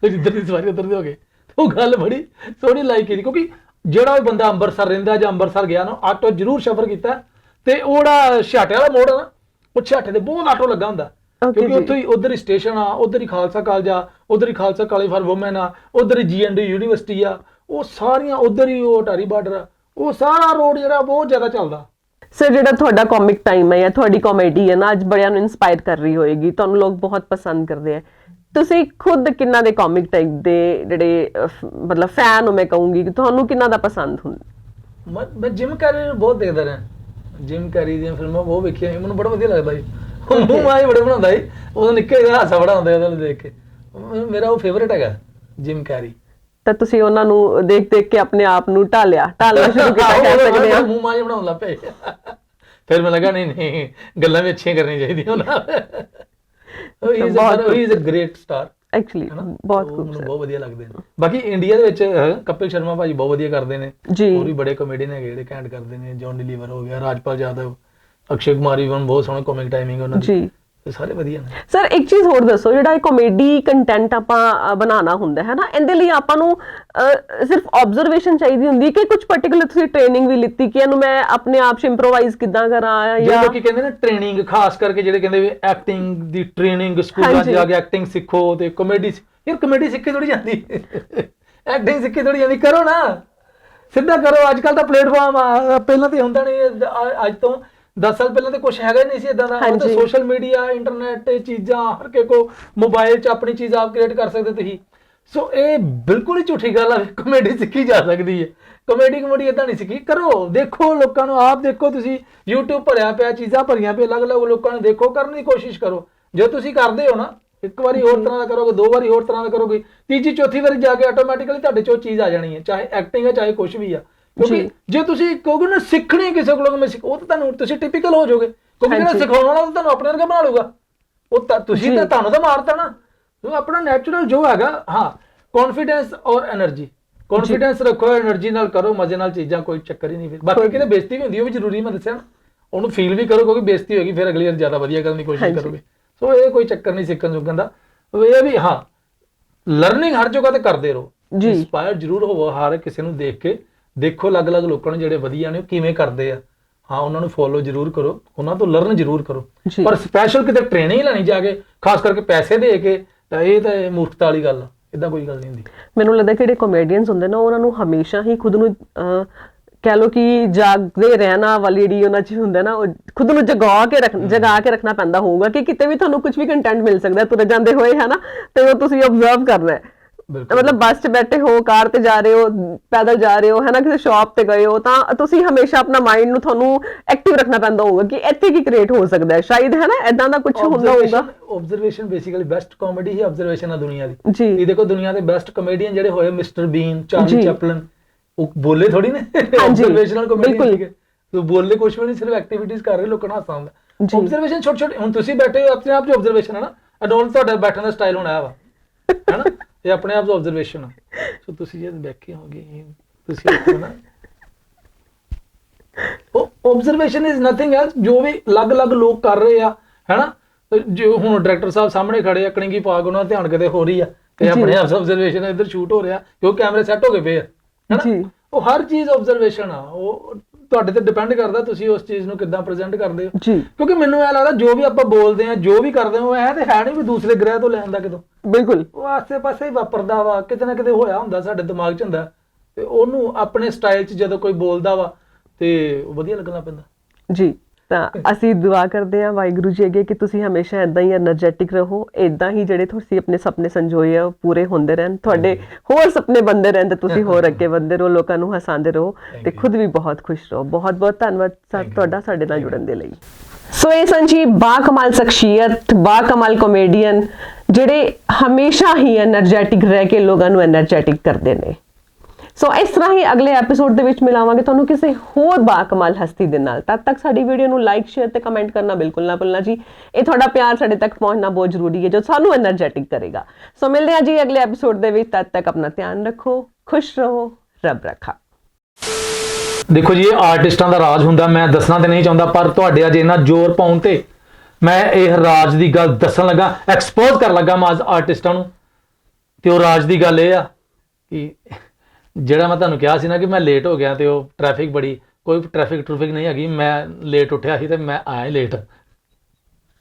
ਜਿੱਧਰ ਦੀ ਸਵਾਰੀ ਉਧਰ ਦੇ ਹੋ ਗਏ ਉਹ ਗੱਲ ਬੜੀ ਸੋਹਣੀ ਲਾਈਕ ਕੀਤੀ ਕਿਉਂਕਿ ਜਿਹੜਾ ਵੀ ਬੰਦਾ ਅੰਮ੍ਰਿਤਸਰ ਰਹਿੰਦਾ ਜਾਂ ਅੰਮ੍ਰਿਤਸਰ ਗਿਆ ਨਾ ਆਟੋ ਜ਼ਰੂਰ ਸਫ਼ਰ ਕੀਤਾ। ਤੇ ਉਹੜਾ ਛਾਟੇ ਵਾਲਾ ਮੋੜ ਆ ਨਾ ਛਾਟੇ ਦੇ ਬਹੁਤ ਆਟੋ ਲੱਗਾ ਹੁੰਦਾ। ਕਿਉਂਕਿ। ਉੱਥੇ ਹੀ ਉਧਰ ਹੀ ਸਟੇਸ਼ਨ ਆ ਉਧਰ ਹੀ ਖਾਲਸਾ ਕਾਲਜ ਆ ਉਧਰ ਹੀ ਖਾਲਸਾ ਕਾਲਜ ਫਾਰ ਔਮਨ ਆ ਉਧਰ ਹੀ ਜੀਐਨਡੀ ਯੂਨੀਵਰਸਿਟੀ ਆ। ਉਹ ਸਾਰੀਆਂ ਉਧਰ ਹੀ ਉਹ ਅਟਾਰੀ ਬਾਰਡਰ ਆ। ਉਹ ਸਾਰਾ ਰੋਡ ਜਿਹੜਾ ਬਹੁਤ ਜ਼ਿਆਦਾ ਚੱਲਦਾ। ਸਰ ਜਿਹੜਾ ਤੁਹਾਡਾ ਕਾਮਿਕ ਟਾਈਮ ਹੈ ਜਾਂ ਤੁਹਾਡੀ ਕਾਮੇਡੀ ਹੈ ਨਾ ਅੱਜ ਬੜਿਆਂ ਨੂੰ ਇਨਸਪਾਇਰ ਕਰ ਰਹੀ ਹੋਏਗੀ। ਤੁਹਾਨੂੰ ਲੋਕ ਬਹੁਤ ਪਸੰਦ ਕਰਦੇ ਆ। ਤੁਸੀਂ ਖੁਦ ਕਿੰਨਾ ਦੇ ਕਾਮਿਕ ਟਾਈਪ ਦੇ ਜਿਹੜੇ ਮਤਲਬ ਫੈਨ ਹੋ ਮੈਂ ਕਹੂੰਗੀ ਕਿ ਤੁਹਾਨੂੰ ਕਿੰਨਾ ਦਾ ਪਸੰਦ ਹੁੰਦਾ? ਮੈਂ ਜਿਮ ਕੈਰੀ ਬਹੁਤ ਦੇਖਦਾ ਰਿਹਾ ਜਿਮ ਕੈਰੀ ਦੀਆਂ ਫਿਲਮਾਂ ਬਹੁਤ ਵੇਖੀਆਂ ਸੀ, ਮੈਨੂੰ ਬੜਾ ਵਧੀਆ ਲੱਗਦਾ ਜੀ ਉਹ ਮੂੰਹ ਮਾਈ ਬੜੇ ਬਣਾਉਂਦਾ ਸੀ। ਉਹ ਨਿੱਕੇ ਜਿਹਾ ਹਾਸਾ ਬੜਾ ਹੁੰਦਾ ਉਹਦੇ ਨੂੰ ਦੇਖ ਕੇ। ਮੇਰਾ ਉਹ ਫੇਵਰੇਟ ਹੈਗਾ ਜਿਮ ਕੈਰੀ ਤਾਂ ਤੁਸੀਂ ਉਹਨਾਂ ਨੂੰ ਦੇਖ ਦੇਖ ਕੇ ਆਪਣੇ ਆਪ ਨੂੰ ਢਾਲਿਆ। ਢਾਲਣਾ ਸ਼ੁਰੂ ਕੀਤਾ ਕਹਿ ਸਕਦੇ ਆ ਮੂੰਹ ਮਾਈ ਬਣਾਉਣ ਲੱਗ ਪਏ। ਫਿਰ ਮੈਂ ਲੱਗਾ ਨਹੀਂ ਨਹੀਂ ਗੱਲਾਂ ਵੀ ਅੱਛੀਆਂ ਕਰਨੀਆਂ ਚਾਹੀਦੀਆਂ ਉਹਨਾਂ ਉਹ uh is a great star actually ਹਨਾ? ਬਹੁਤ ਉਹ ਮੈਨੂੰ ਸਰ ਬਹੁਤ ਵਧੀਆ ਲੱਗਦੇ ਨੇ। ਬਾਕੀ ਇੰਡੀਆ ਦੇ ਵਿੱਚ ਅਹ, ਕਪਿਲ ਸ਼ਰਮਾ ਭਾਜੀ ਬਹੁਤ ਵਧੀਆ ਕਰਦੇ ਨੇ। ਜੀ। ਹੋਰ ਵੀ ਬੜੇ ਕਮੇਡੀਅਨ ਹੈਗੇ ਜਿਹੜੇ ਘੈਂਟ ਕਰਦੇ ਨੇ। ਜੌਨ ਡਿਲੀਵਰ ਹੋ ਗਿਆ ਰਾਜਪਾਲ ਯਾਦਵ ਅਕਸ਼ੇ ਕੁਮਾਰ ਵੀ ਬਹੁਤ ਸੋਹਣਾ ਕਾਮਿਕ ਟਾਈਮਿੰਗ ਉਹਨਾਂ ਦੀ। ਜੀ। ਤੇ ਸਾਰੇ ਵਧੀਆ ਨੇ। ਸਰ ਇੱਕ ਚੀਜ਼ ਹੋਰ ਦੱਸੋ ਜਿਹੜਾ ਇਹ ਕਾਮੇਡੀ ਕੰਟੈਂਟ ਆਪਾਂ ਬਣਾਉਣਾ ਹੁੰਦਾ ਹੈ ਨਾ ਇਹਦੇ ਲਈ ਆਪਾਂ ਨੂੰ ਸਿਰਫ ਆਬਜ਼ਰਵੇਸ਼ਨ ਚਾਹੀਦੀ ਹੁੰਦੀ ਹੈ ਕਿ ਕੁਝ ਪਾਰਟਿਕੂਲਰ ਤੁਸੀਂ ਟ੍ਰੇਨਿੰਗ ਵੀ ਲਿੱਤੀ ਕਿ ਇਹਨੂੰ ਮੈਂ ਆਪਣੇ ਆਪ 'ਚ ਇੰਪਰੋਵਾਈਜ਼ ਕਿੱਦਾਂ ਕਰਾਂ ਜਿਹੜੇ ਜਾਂ ਲੋਕੀ ਕਹਿੰਦੇ ਨੇ ਟ੍ਰੇਨਿੰਗ ਖਾਸ ਕਰਕੇ ਜਿਹੜੇ ਕਹਿੰਦੇ ਵੀ ਐਕਟਿੰਗ ਦੀ ਟ੍ਰੇਨਿੰਗ ਸਕੂਲਾਂ 'ਚ। ਜਾ ਕੇ ਐਕਟਿੰਗ ਸਿੱਖੋ ਤੇ ਕਮੇਡੀ ਯਾਰ ਕਮੇਡੀ ਸਿੱਖੀ ਥੋੜੀ ਜਾਂਦੀ। ਐਕਟਿੰਗ ਸਿੱਖੀ ਥੋੜੀ ਜਾਂਦੀ ਕਰੋ ਨਾ। ਸਿੱਧਾ ਕਰੋ ਅੱਜ ਕੱਲ ਤਾਂ ਪਲੇਟਫਾਰਮ ਆ ਪਹਿਲਾਂ ਤੇ ਹੁੰਦਾ ਨਹੀਂ ਇਹ ਅੱਜ ਤੋਂ 10 ਸਾਲ ਪਹਿਲਾਂ ਤੇ ਕੁਝ ਹੈਗਾ ਹੀ ਨਹੀਂ ਸੀ ਇਦਾਂ ਦਾ। ਹੁਣ ਤਾਂ ਹਾਂਜੀ। ਸੋਸ਼ਲ ਮੀਡੀਆ ਇੰਟਰਨੈਟ ਇਹ ਚੀਜ਼ਾਂ ਹਰ ਕੇ ਕੋ ਮੋਬਾਈਲ 'ਚ ਆਪਣੀ ਚੀਜ਼ ਆਪ ਕ੍ਰੀਏਟ ਕਰ ਸਕਦੇ ਤੁਸੀਂ। ਸੋ ਇਹ ਬਿਲਕੁਲ ਹੀ ਝੂਠੀ ਗੱਲ ਆ ਕਮੇਡੀ ਸਿੱਖੀ ਜਾ ਸਕਦੀ ਹੈ। ਕਮੇਡੀ ਕਮੇਡੀ ਇਦਾਂ ਨਹੀਂ ਸਿੱਖੀ। ਕਰੋ ਦੇਖੋ ਲੋਕਾਂ ਨੂੰ ਆਪ ਦੇਖੋ ਤੁਸੀਂ। YouTube ਭਰਿਆ ਪਿਆ ਚੀਜ਼ਾਂ ਭਰੀਆਂ ਪਿਆ ਅਲੱਗ-ਅਲੱਗ ਲੋਕਾਂ ਨੂੰ ਦੇਖੋ ਕਰਨ ਦੀ ਕੋਸ਼ਿਸ਼ ਕਰੋ। ਜੇ ਤੁਸੀਂ ਕਰਦੇ ਹੋ ਨਾ ਇੱਕ ਵਾਰੀ ਹੋਰ ਤਰ੍ਹਾਂ ਦਾ ਕਰੋਗੇ ਦੋ ਵਾਰੀ ਹੋਰ ਤਰ੍ਹਾਂ ਦਾ ਕਰੋਗੇ ਤੀਜੀ ਚੌਥੀ ਵਾਰੀ ਜਾ ਕੇ ਆਟੋਮੈਟਿਕਲੀ ਤੁਹਾਡੇ ਚੋਂ ਚੀਜ਼ ਆ ਜਾਣੀ ਹੈ ਚਾਹੇ ਐਕਟਿੰਗ ਹੈ ਚਾਹੇ ਕੁਝ ਵੀ ਆ। ਕਿਉਂਕਿ ਜੇ। ਤੁਸੀਂ ਕਹੋਗੇ ਨਾ ਸਿੱਖਣੀ ਕਿਸੇ ਕੋਲੋਂ ਮੈਂ ਸਿੱਖ ਉਹ ਤਾਂ ਤੁਹਾਨੂੰ ਤੁਸੀਂ ਟਿਪੀਕਲ ਹੋ ਜਾਓਗੇ। ਕਿਉਂਕਿ ਜਿਹੜਾ ਸਿਖਾਉਣ ਵਾਲਾ ਉਹ ਤੁਹਾਨੂੰ ਆਪਣੇ ਵਰਗਾ ਬਣਾ ਲਊਗਾ। ਉਹ ਤਾਂ ਤੁਸੀਂ ਤਾਂ ਤੁਹਾਨੂੰ ਤਾਂ ਮਾਰਤਾ ਨਾ। ਉਹ ਆਪਣਾ ਨੈਚੁਰਲ ਜੋ ਹੈਗਾ ਹਾਂ ਕੌਨਫੀਡੈਂਸ ਔਰ એનર્ਜੀ ਕੌਨਫੀਡੈਂਸ ਰੱਖੋ એનર્ਜੀ ਨਾਲ ਕਰੋ ਮਜ਼ੇ ਨਾਲ ਚੀਜ਼ਾਂ ਕੋਈ ਚੱਕਰ ਹੀ ਨਹੀਂ ਫਿਰ। ਬਾਕੀ ਕਿਤੇ ਬੇਇੱਜ਼ਤੀ ਵੀ ਹੁੰਦੀ ਉਹ ਵੀ ਜ਼ਰੂਰੀ ਮੈਂ ਦੱਸਿਆ ਉਹਨੂੰ ਫੀਲ ਵੀ ਕਰੋ ਕਿਉਂਕਿ ਬੇਇੱਜ਼ਤੀ ਹੋਏਗੀ ਫਿਰ ਅਗਲੀ ਵਾਰ ਜ਼ਿਆਦਾ ਵਧੀਆ ਕਰਨ ਦੀ ਕੋਸ਼ਿਸ਼ ਕਰੋਗੇ। ਸੋ ਇਹ ਕੋਈ ਚੱਕਰ ਨਹੀਂ ਸਿੱਖਣ ਜੋਗਣ ਦਾ। ਇਹ ਵੀ ਹਾਂ ਲਰਨਿੰਗ ਹਰ ਜਗ੍ਹਾ ਤੇ ਕਰਦੇ ਰਹੋ। ਜੀ। ਇਨਸਪਾਇਰ ਜ਼ਰੂਰ ਹੋਵੋ ਹਰ ਕਿਸੇ ਨੂੰ ਦੇਖ ਕੇ। ਦੇਖੋ ਅਲੱਗ-ਅਲੱਗ ਲੋਕਾਂ ਨੂੰ ਜਿਹੜੇ ਵਧੀਆ ਨੇ ਉਹ ਕਿਵੇਂ ਕਰਦੇ ਆ। ਹਾਂ ਉਹਨਾਂ ਨੂੰ ਫੋਲੋ ਜ਼ਰੂਰ ਕਰੋ ਉਹਨਾਂ ਤੋਂ ਲਰਨ ਜ਼ਰੂਰ ਕਰੋ। ਜੀ। ਪਰ ਸਪੈਸ਼ਲ ਕਿਤੇ ਟ੍ਰੇਨਿੰਗ ਲੈਣੀ ਜਾ ਕੇ ਖਾਸ ਕਰਕੇ ਪੈਸੇ ਦੇ ਕੇ ਤਾਂ ਇਹ ਤਾਂ ਇਹ ਮੂਰਖਤਾ ਵਾਲੀ ਗੱਲ ਆ ਇਦਾਂ ਕੋਈ ਗੱਲ ਨਹੀਂ ਹੁੰਦੀ। ਮੈਨੂੰ ਲੱਗਦਾ ਕਿ ਜਿਹੜੇ ਕਾਮੇਡੀਅਨਸ ਹੁੰਦੇ ਨਾ ਉਹਨਾਂ ਨੂੰ ਹਮੇਸ਼ਾ ਹੀ ਖੁਦ ਨੂੰ ਅਹ, ਕਹਿ ਲੋ ਕਿ ਜਾਗਦੇ ਰਹਿਣਾ ਵਾਲੀ ਜਿਹੜੀ ਉਹਨਾਂ 'ਚ ਹੁੰਦਾ ਨਾ ਉਹ ਖੁਦ ਨੂੰ ਜਗਾ ਕੇ ਰੱਖ ਜਗਾ ਕੇ ਰੱਖਣਾ ਪੈਂਦਾ ਹੋਊਗਾ ਕਿ ਕਿਤੇ ਵੀ ਤੁਹਾਨੂੰ ਕੁਝ ਵੀ ਕੰਟੈਂਟ ਮਿਲ ਸਕਦਾ ਤੁਰੇ ਜਾਂਦੇ ਹੋਏ ਹੈ ਨਾ ਤੇ ਉਹ ਤੁਸੀਂ ਆਬਜ਼ਰਵ ਕਰਨਾ ਹੈ। ਬਿਲਕੁਲ। ਮਤਲਬ ਬੱਸ 'ਚ ਬੈਠੇ ਹੋ ਕਾਰ ਤੇ ਜਾ ਰਹੇ ਹੋ ਪੈਦਲ ਜਾ ਰਹੇ ਹੋ ਹੈ ਨਾ ਕਿਸੇ ਸ਼ਾਪ ਤੇ ਗਏ ਹੋ ਤਾਂ ਤੁਸੀਂ ਹਮੇਸ਼ਾ ਆਪਣਾ ਮਾਈਂਡ ਨੂੰ ਤੁਹਾਨੂੰ ਐਕਟਿਵ ਰੱਖਣਾ ਪੈਂਦਾ ਹੋਊਗਾ ਕਿ ਇੱਥੇ ਕੀ ਕ੍ਰੀਏਟ ਹੋ ਸਕਦਾ ਹੈ। ਸ਼ਾਇਦ ਹੈ ਨਾ ਐਦਾਂ ਦਾ ਕੁਝ ਹੁੰਦਾ ਹੋਊਗਾ। ਆਬਜ਼ਰਵੇਸ਼ਨ ਬੇਸਿਕਲੀ ਬੈਸਟ ਕਾਮੇਡੀ ਹੀ ਆਬਜ਼ਰਵੇਸ਼ਨ ਆ ਦੁਨੀਆ ਦੀ। ਜੀ। ਇਹ ਦੇਖੋ ਦੁਨੀਆ ਦੇ ਬੈਸਟ ਕਮੇਡੀਅਨ ਜਿਹੜੇ ਹੋਏ ਮਿਸਟਰ ਬੀਨ। ਚਾਰਲੀ ਚੈਪਲਨ ਉਹ ਬੋਲੇ ਥੋੜੀ ਨੇ। ਆਬਜ਼ਰਵੇਸ਼ਨਲ। ਕਮੇਡੀਅਨ ਸੀਗੇ। ਉਹ ਬੋਲੇ ਕੁਝ ਵੀ ਨਹੀਂ ਸਿਰਫ ਐਕਟੀਵਿਟੀਜ਼ ਕਰ ਰਹੇ ਲੋਕਾਂ ਨੂੰ ਹਾਸਾ ਆਉਂਦਾ। ਜੀ। ਆਬਜ਼ਰਵੇਸ਼ਨ ਛੋਟੇ ਛੋਟੇ ਹੁਣ ਤੁਸੀਂ ਬੈਠੇ ਹੋ ਆਪਣੇ ਆਪ ਚ ਆਬਜ਼ਰਵੇਸ਼ਨ ਹੈ ਨਾ। ਅਡੋਲ ਤੁਹਾਡਾ ਬੈਠਣ ਦਾ ਸਟਾਈਲ ਹੋਣਾ ਵਾ। ਹੈਨਾ ਇਹ ਆਪਣੇ ਆਪ ਚ ਆਬਜ਼ਰਵੇਸ਼ਨ ਆ ਸੋ ਤੁਸੀਂ ਜੇ ਬੈਠੇ ਹੋਗੇ ਤੁਸੀਂ ਆਪਣਾ ਉਹ ਆਬਜ਼ਰਵੇਸ਼ਨ ਇਜ਼ ਨਥਿੰਗ ਐਲਸ ਜੋ ਵੀ ਅਲੱਗ-ਅਲੱਗ ਲੋਕ ਕਰ ਰਹੇ ਆ ਹੈਨਾ ਜੋ ਹੁਣ ਡਾਇਰੈਕਟਰ ਸਾਹਿਬ ਸਾਹਮਣੇ ਖੜੇ ਆ ਕਣੀਗੀ ਪਾ ਕੇ ਉਹਨਾਂ ਧਿਆਨ ਕਿਤੇ ਹੋ ਰਹੀ ਆ ਤੇ। ਆਪਣੇ ਆਪ ਆਬਜ਼ਰਵੇਸ਼ਨ ਇੱਧਰ ਸ਼ੂਟ ਹੋ ਰਿਹਾ ਕਿਉਂਕਿ ਕੈਮਰੇ ਸੈੱਟ ਹੋ ਗਏ ਪਏ ਆ ਹੈਨਾ। ਉਹ ਹਰ ਚੀਜ਼ ਆਬਜ਼ਰਵੇਸ਼ਨ ਆ ਉਹ ਤੁਹਾਡੇ ਤੇ ਡਿਪੈਂਡ ਕਰਦਾ ਤੁਸੀਂ ਉਸ ਚੀਜ਼ ਨੂੰ ਕਿੱਦਾਂ ਪ੍ਰੈਜ਼ੈਂਟ ਕਰਦੇ ਹੋ। ਜੀ। ਕਿਉਂਕਿ ਮੈਨੂੰ ਇਹ ਲੱਗਦਾ ਜੋ ਵੀ ਆਪਾਂ ਬੋਲਦੇ ਆ ਜੋ ਵੀ ਕਰਦੇ ਹਾਂ ਉਹ ਇਹ ਤੇ ਹੈ ਨਹੀਂ ਵੀ ਦੂਸਰੇ ਗ੍ਰਹਿ ਤੋਂ ਲੈਣ ਦਾ ਕਿਤੋਂ। ਬਿਲਕੁਲ। ਉਹ ਆਸੇ-ਪਾਸੇ ਹੀ ਵਾਪਰਦਾ ਵਾ ਕਿਤੇ ਨਾ ਕਿਤੇ ਹੋਇਆ ਹੁੰਦਾ ਸਾਡੇ ਦਿਮਾਗ 'ਚ ਹੁੰਦਾ। ਤੇ ਉਹਨੂੰ ਆਪਣੇ ਸਟਾਈਲ 'ਚ ਜਦੋਂ ਕੋਈ ਬੋਲਦਾ ਵਾ ਤੇ ਉਹ ਵਧੀਆ ਲੱਗਣਾ ਪੈਂਦਾ। ਜੀ। ਤਾਂ ਅਸੀਂ ਦੁਆ ਕਰਦੇ ਹਾਂ ਵਾਹਿਗੁਰੂ ਜੀ ਅੱਗੇ ਕਿ ਤੁਸੀਂ ਹਮੇਸ਼ਾ ਇਦਾਂ ਹੀ એનર્ਜੈਟਿਕ ਰਹੋ ਇਦਾਂ ਹੀ ਜਿਹੜੇ ਤੁਸੀਂ ਆਪਣੇ ਸੁਪਨੇ ਸੰਜੋਏ ਆ ਉਹ ਪੂਰੇ ਹੁੰਦੇ ਰਹਿਣ। ਤੁਹਾਡੇ ਹੋਰ ਸੁਪਨੇ ਬੰਦੇ ਰਹਿਣ ਤੇ ਤੁਸੀਂ ਹੋਰ ਅੱਗੇ ਵਧਦੇ ਰਹੋ ਲੋਕਾਂ ਨੂੰ ਹਸਾਉਂਦੇ ਰਹੋ ਤੇ ਖੁਦ ਵੀ ਬਹੁਤ ਖੁਸ਼ ਰਹੋ। ਬਹੁਤ ਬਹੁਤ ਧੰਨਵਾਦ ਸਰ ਤੁਹਾਡਾ ਸਾਡੇ ਨਾਲ ਜੁੜਨ ਦੇ ਲਈ। ਸੋ ਇਹ ਸੰਜੀ ਬਾ ਕਮਾਲ ਸ਼ਖਸੀਅਤ ਬਾ ਕਮਾਲ ਕਮੇਡੀਅਨ ਜਿਹੜੇ ਹਮੇਸ਼ਾ ਹੀ એનર્ਜੈਟਿਕ ਰਹਿ ਕੇ ਲੋਕਾਂ ਨੂੰ એનર્ਜੈਟਿਕ ਕਰਦੇ ਨੇ। ਸੋ ਇਸ ਤਰ੍ਹਾਂ ਹੀ ਅਗਲੇ ਐਪੀਸੋਡ ਦੇ ਵਿੱਚ ਮਿਲਾਵਾਂਗੇ ਤੁਹਾਨੂੰ ਕਿਸੇ ਹੋਰ ਬਾਕਮਾਲ ਹਸਤੀ ਦੇ ਨਾਲ। ਤਦ ਤੱਕ ਸਾਡੀ ਵੀਡੀਓ ਨੂੰ ਲਾਈਕ ਸ਼ੇਅਰ ਤੇ ਕਮੈਂਟ ਕਰਨਾ ਬਿਲਕੁਲ ਨਾ ਭੁੱਲਣਾ ਜੀ। ਇਹ ਤੁਹਾਡਾ ਪਿਆਰ ਸਾਡੇ ਤੱਕ ਪਹੁੰਚਣਾ ਬਹੁਤ ਜ਼ਰੂਰੀ ਹੈ, ਜੋ ਸਾਨੂੰ એનર્ਜੈਟਿਕ ਕਰੇਗਾ। ਸੋ ਮਿਲਦੇ ਹਾਂ ਜੀ ਅਗਲੇ ਐਪੀਸੋਡ ਦੇ ਵਿੱਚ। ਤਦ ਤੱਕ ਆਪਣਾ ਧਿਆਨ ਰੱਖੋ, ਖੁਸ਼ ਰਹੋ, ਰੱਬ ਰੱਖਾ। ਦੇਖੋ ਜੀ, ਇਹ ਆਰਟਿਸਟਾਂ ਦਾ ਰਾਜ ਹੁੰਦਾ, ਮੈਂ ਦੱਸਣਾ ਤੇ ਨਹੀਂ ਚਾਹੁੰਦਾ, ਪਰ ਤੁਹਾਡੇ ਅਜੇ ਇੰਨਾ ਜ਼ੋਰ ਪਾਉਣ ਤੇ ਮੈਂ ਇਹ ਰਾਜ ਦੀ ਗੱਲ ਦੱਸਣ ਲੱਗਾ ਐਕਸਪੋਜ਼ ਕਰਨ ਲੱਗਾ ਮੈਂ ਆਰਟਿਸਟਾਂ ਨੂੰ। ਤੇ ਉਹ ਰਾਜ ਦੀ ਗੱਲ ਇਹ ਆ ਕਿ ਜਿਹੜਾ ਮੈਂ ਤੁਹਾਨੂੰ ਕਿਹਾ ਸੀ ਨਾ ਕਿ ਮੈਂ ਲੇਟ ਹੋ ਗਿਆ ਤੇ ਉਹ ਟ੍ਰੈਫਿਕ ਬੜੀ, ਕੋਈ ਟ੍ਰੈਫਿਕ ਟ੍ਰੈਫਿਕ ਨਹੀਂ ਹੈਗੀ, ਮੈਂ ਲੇਟ ਉੱਠਿਆ ਸੀ ਤੇ ਮੈਂ ਆਇਆ ਲੇਟ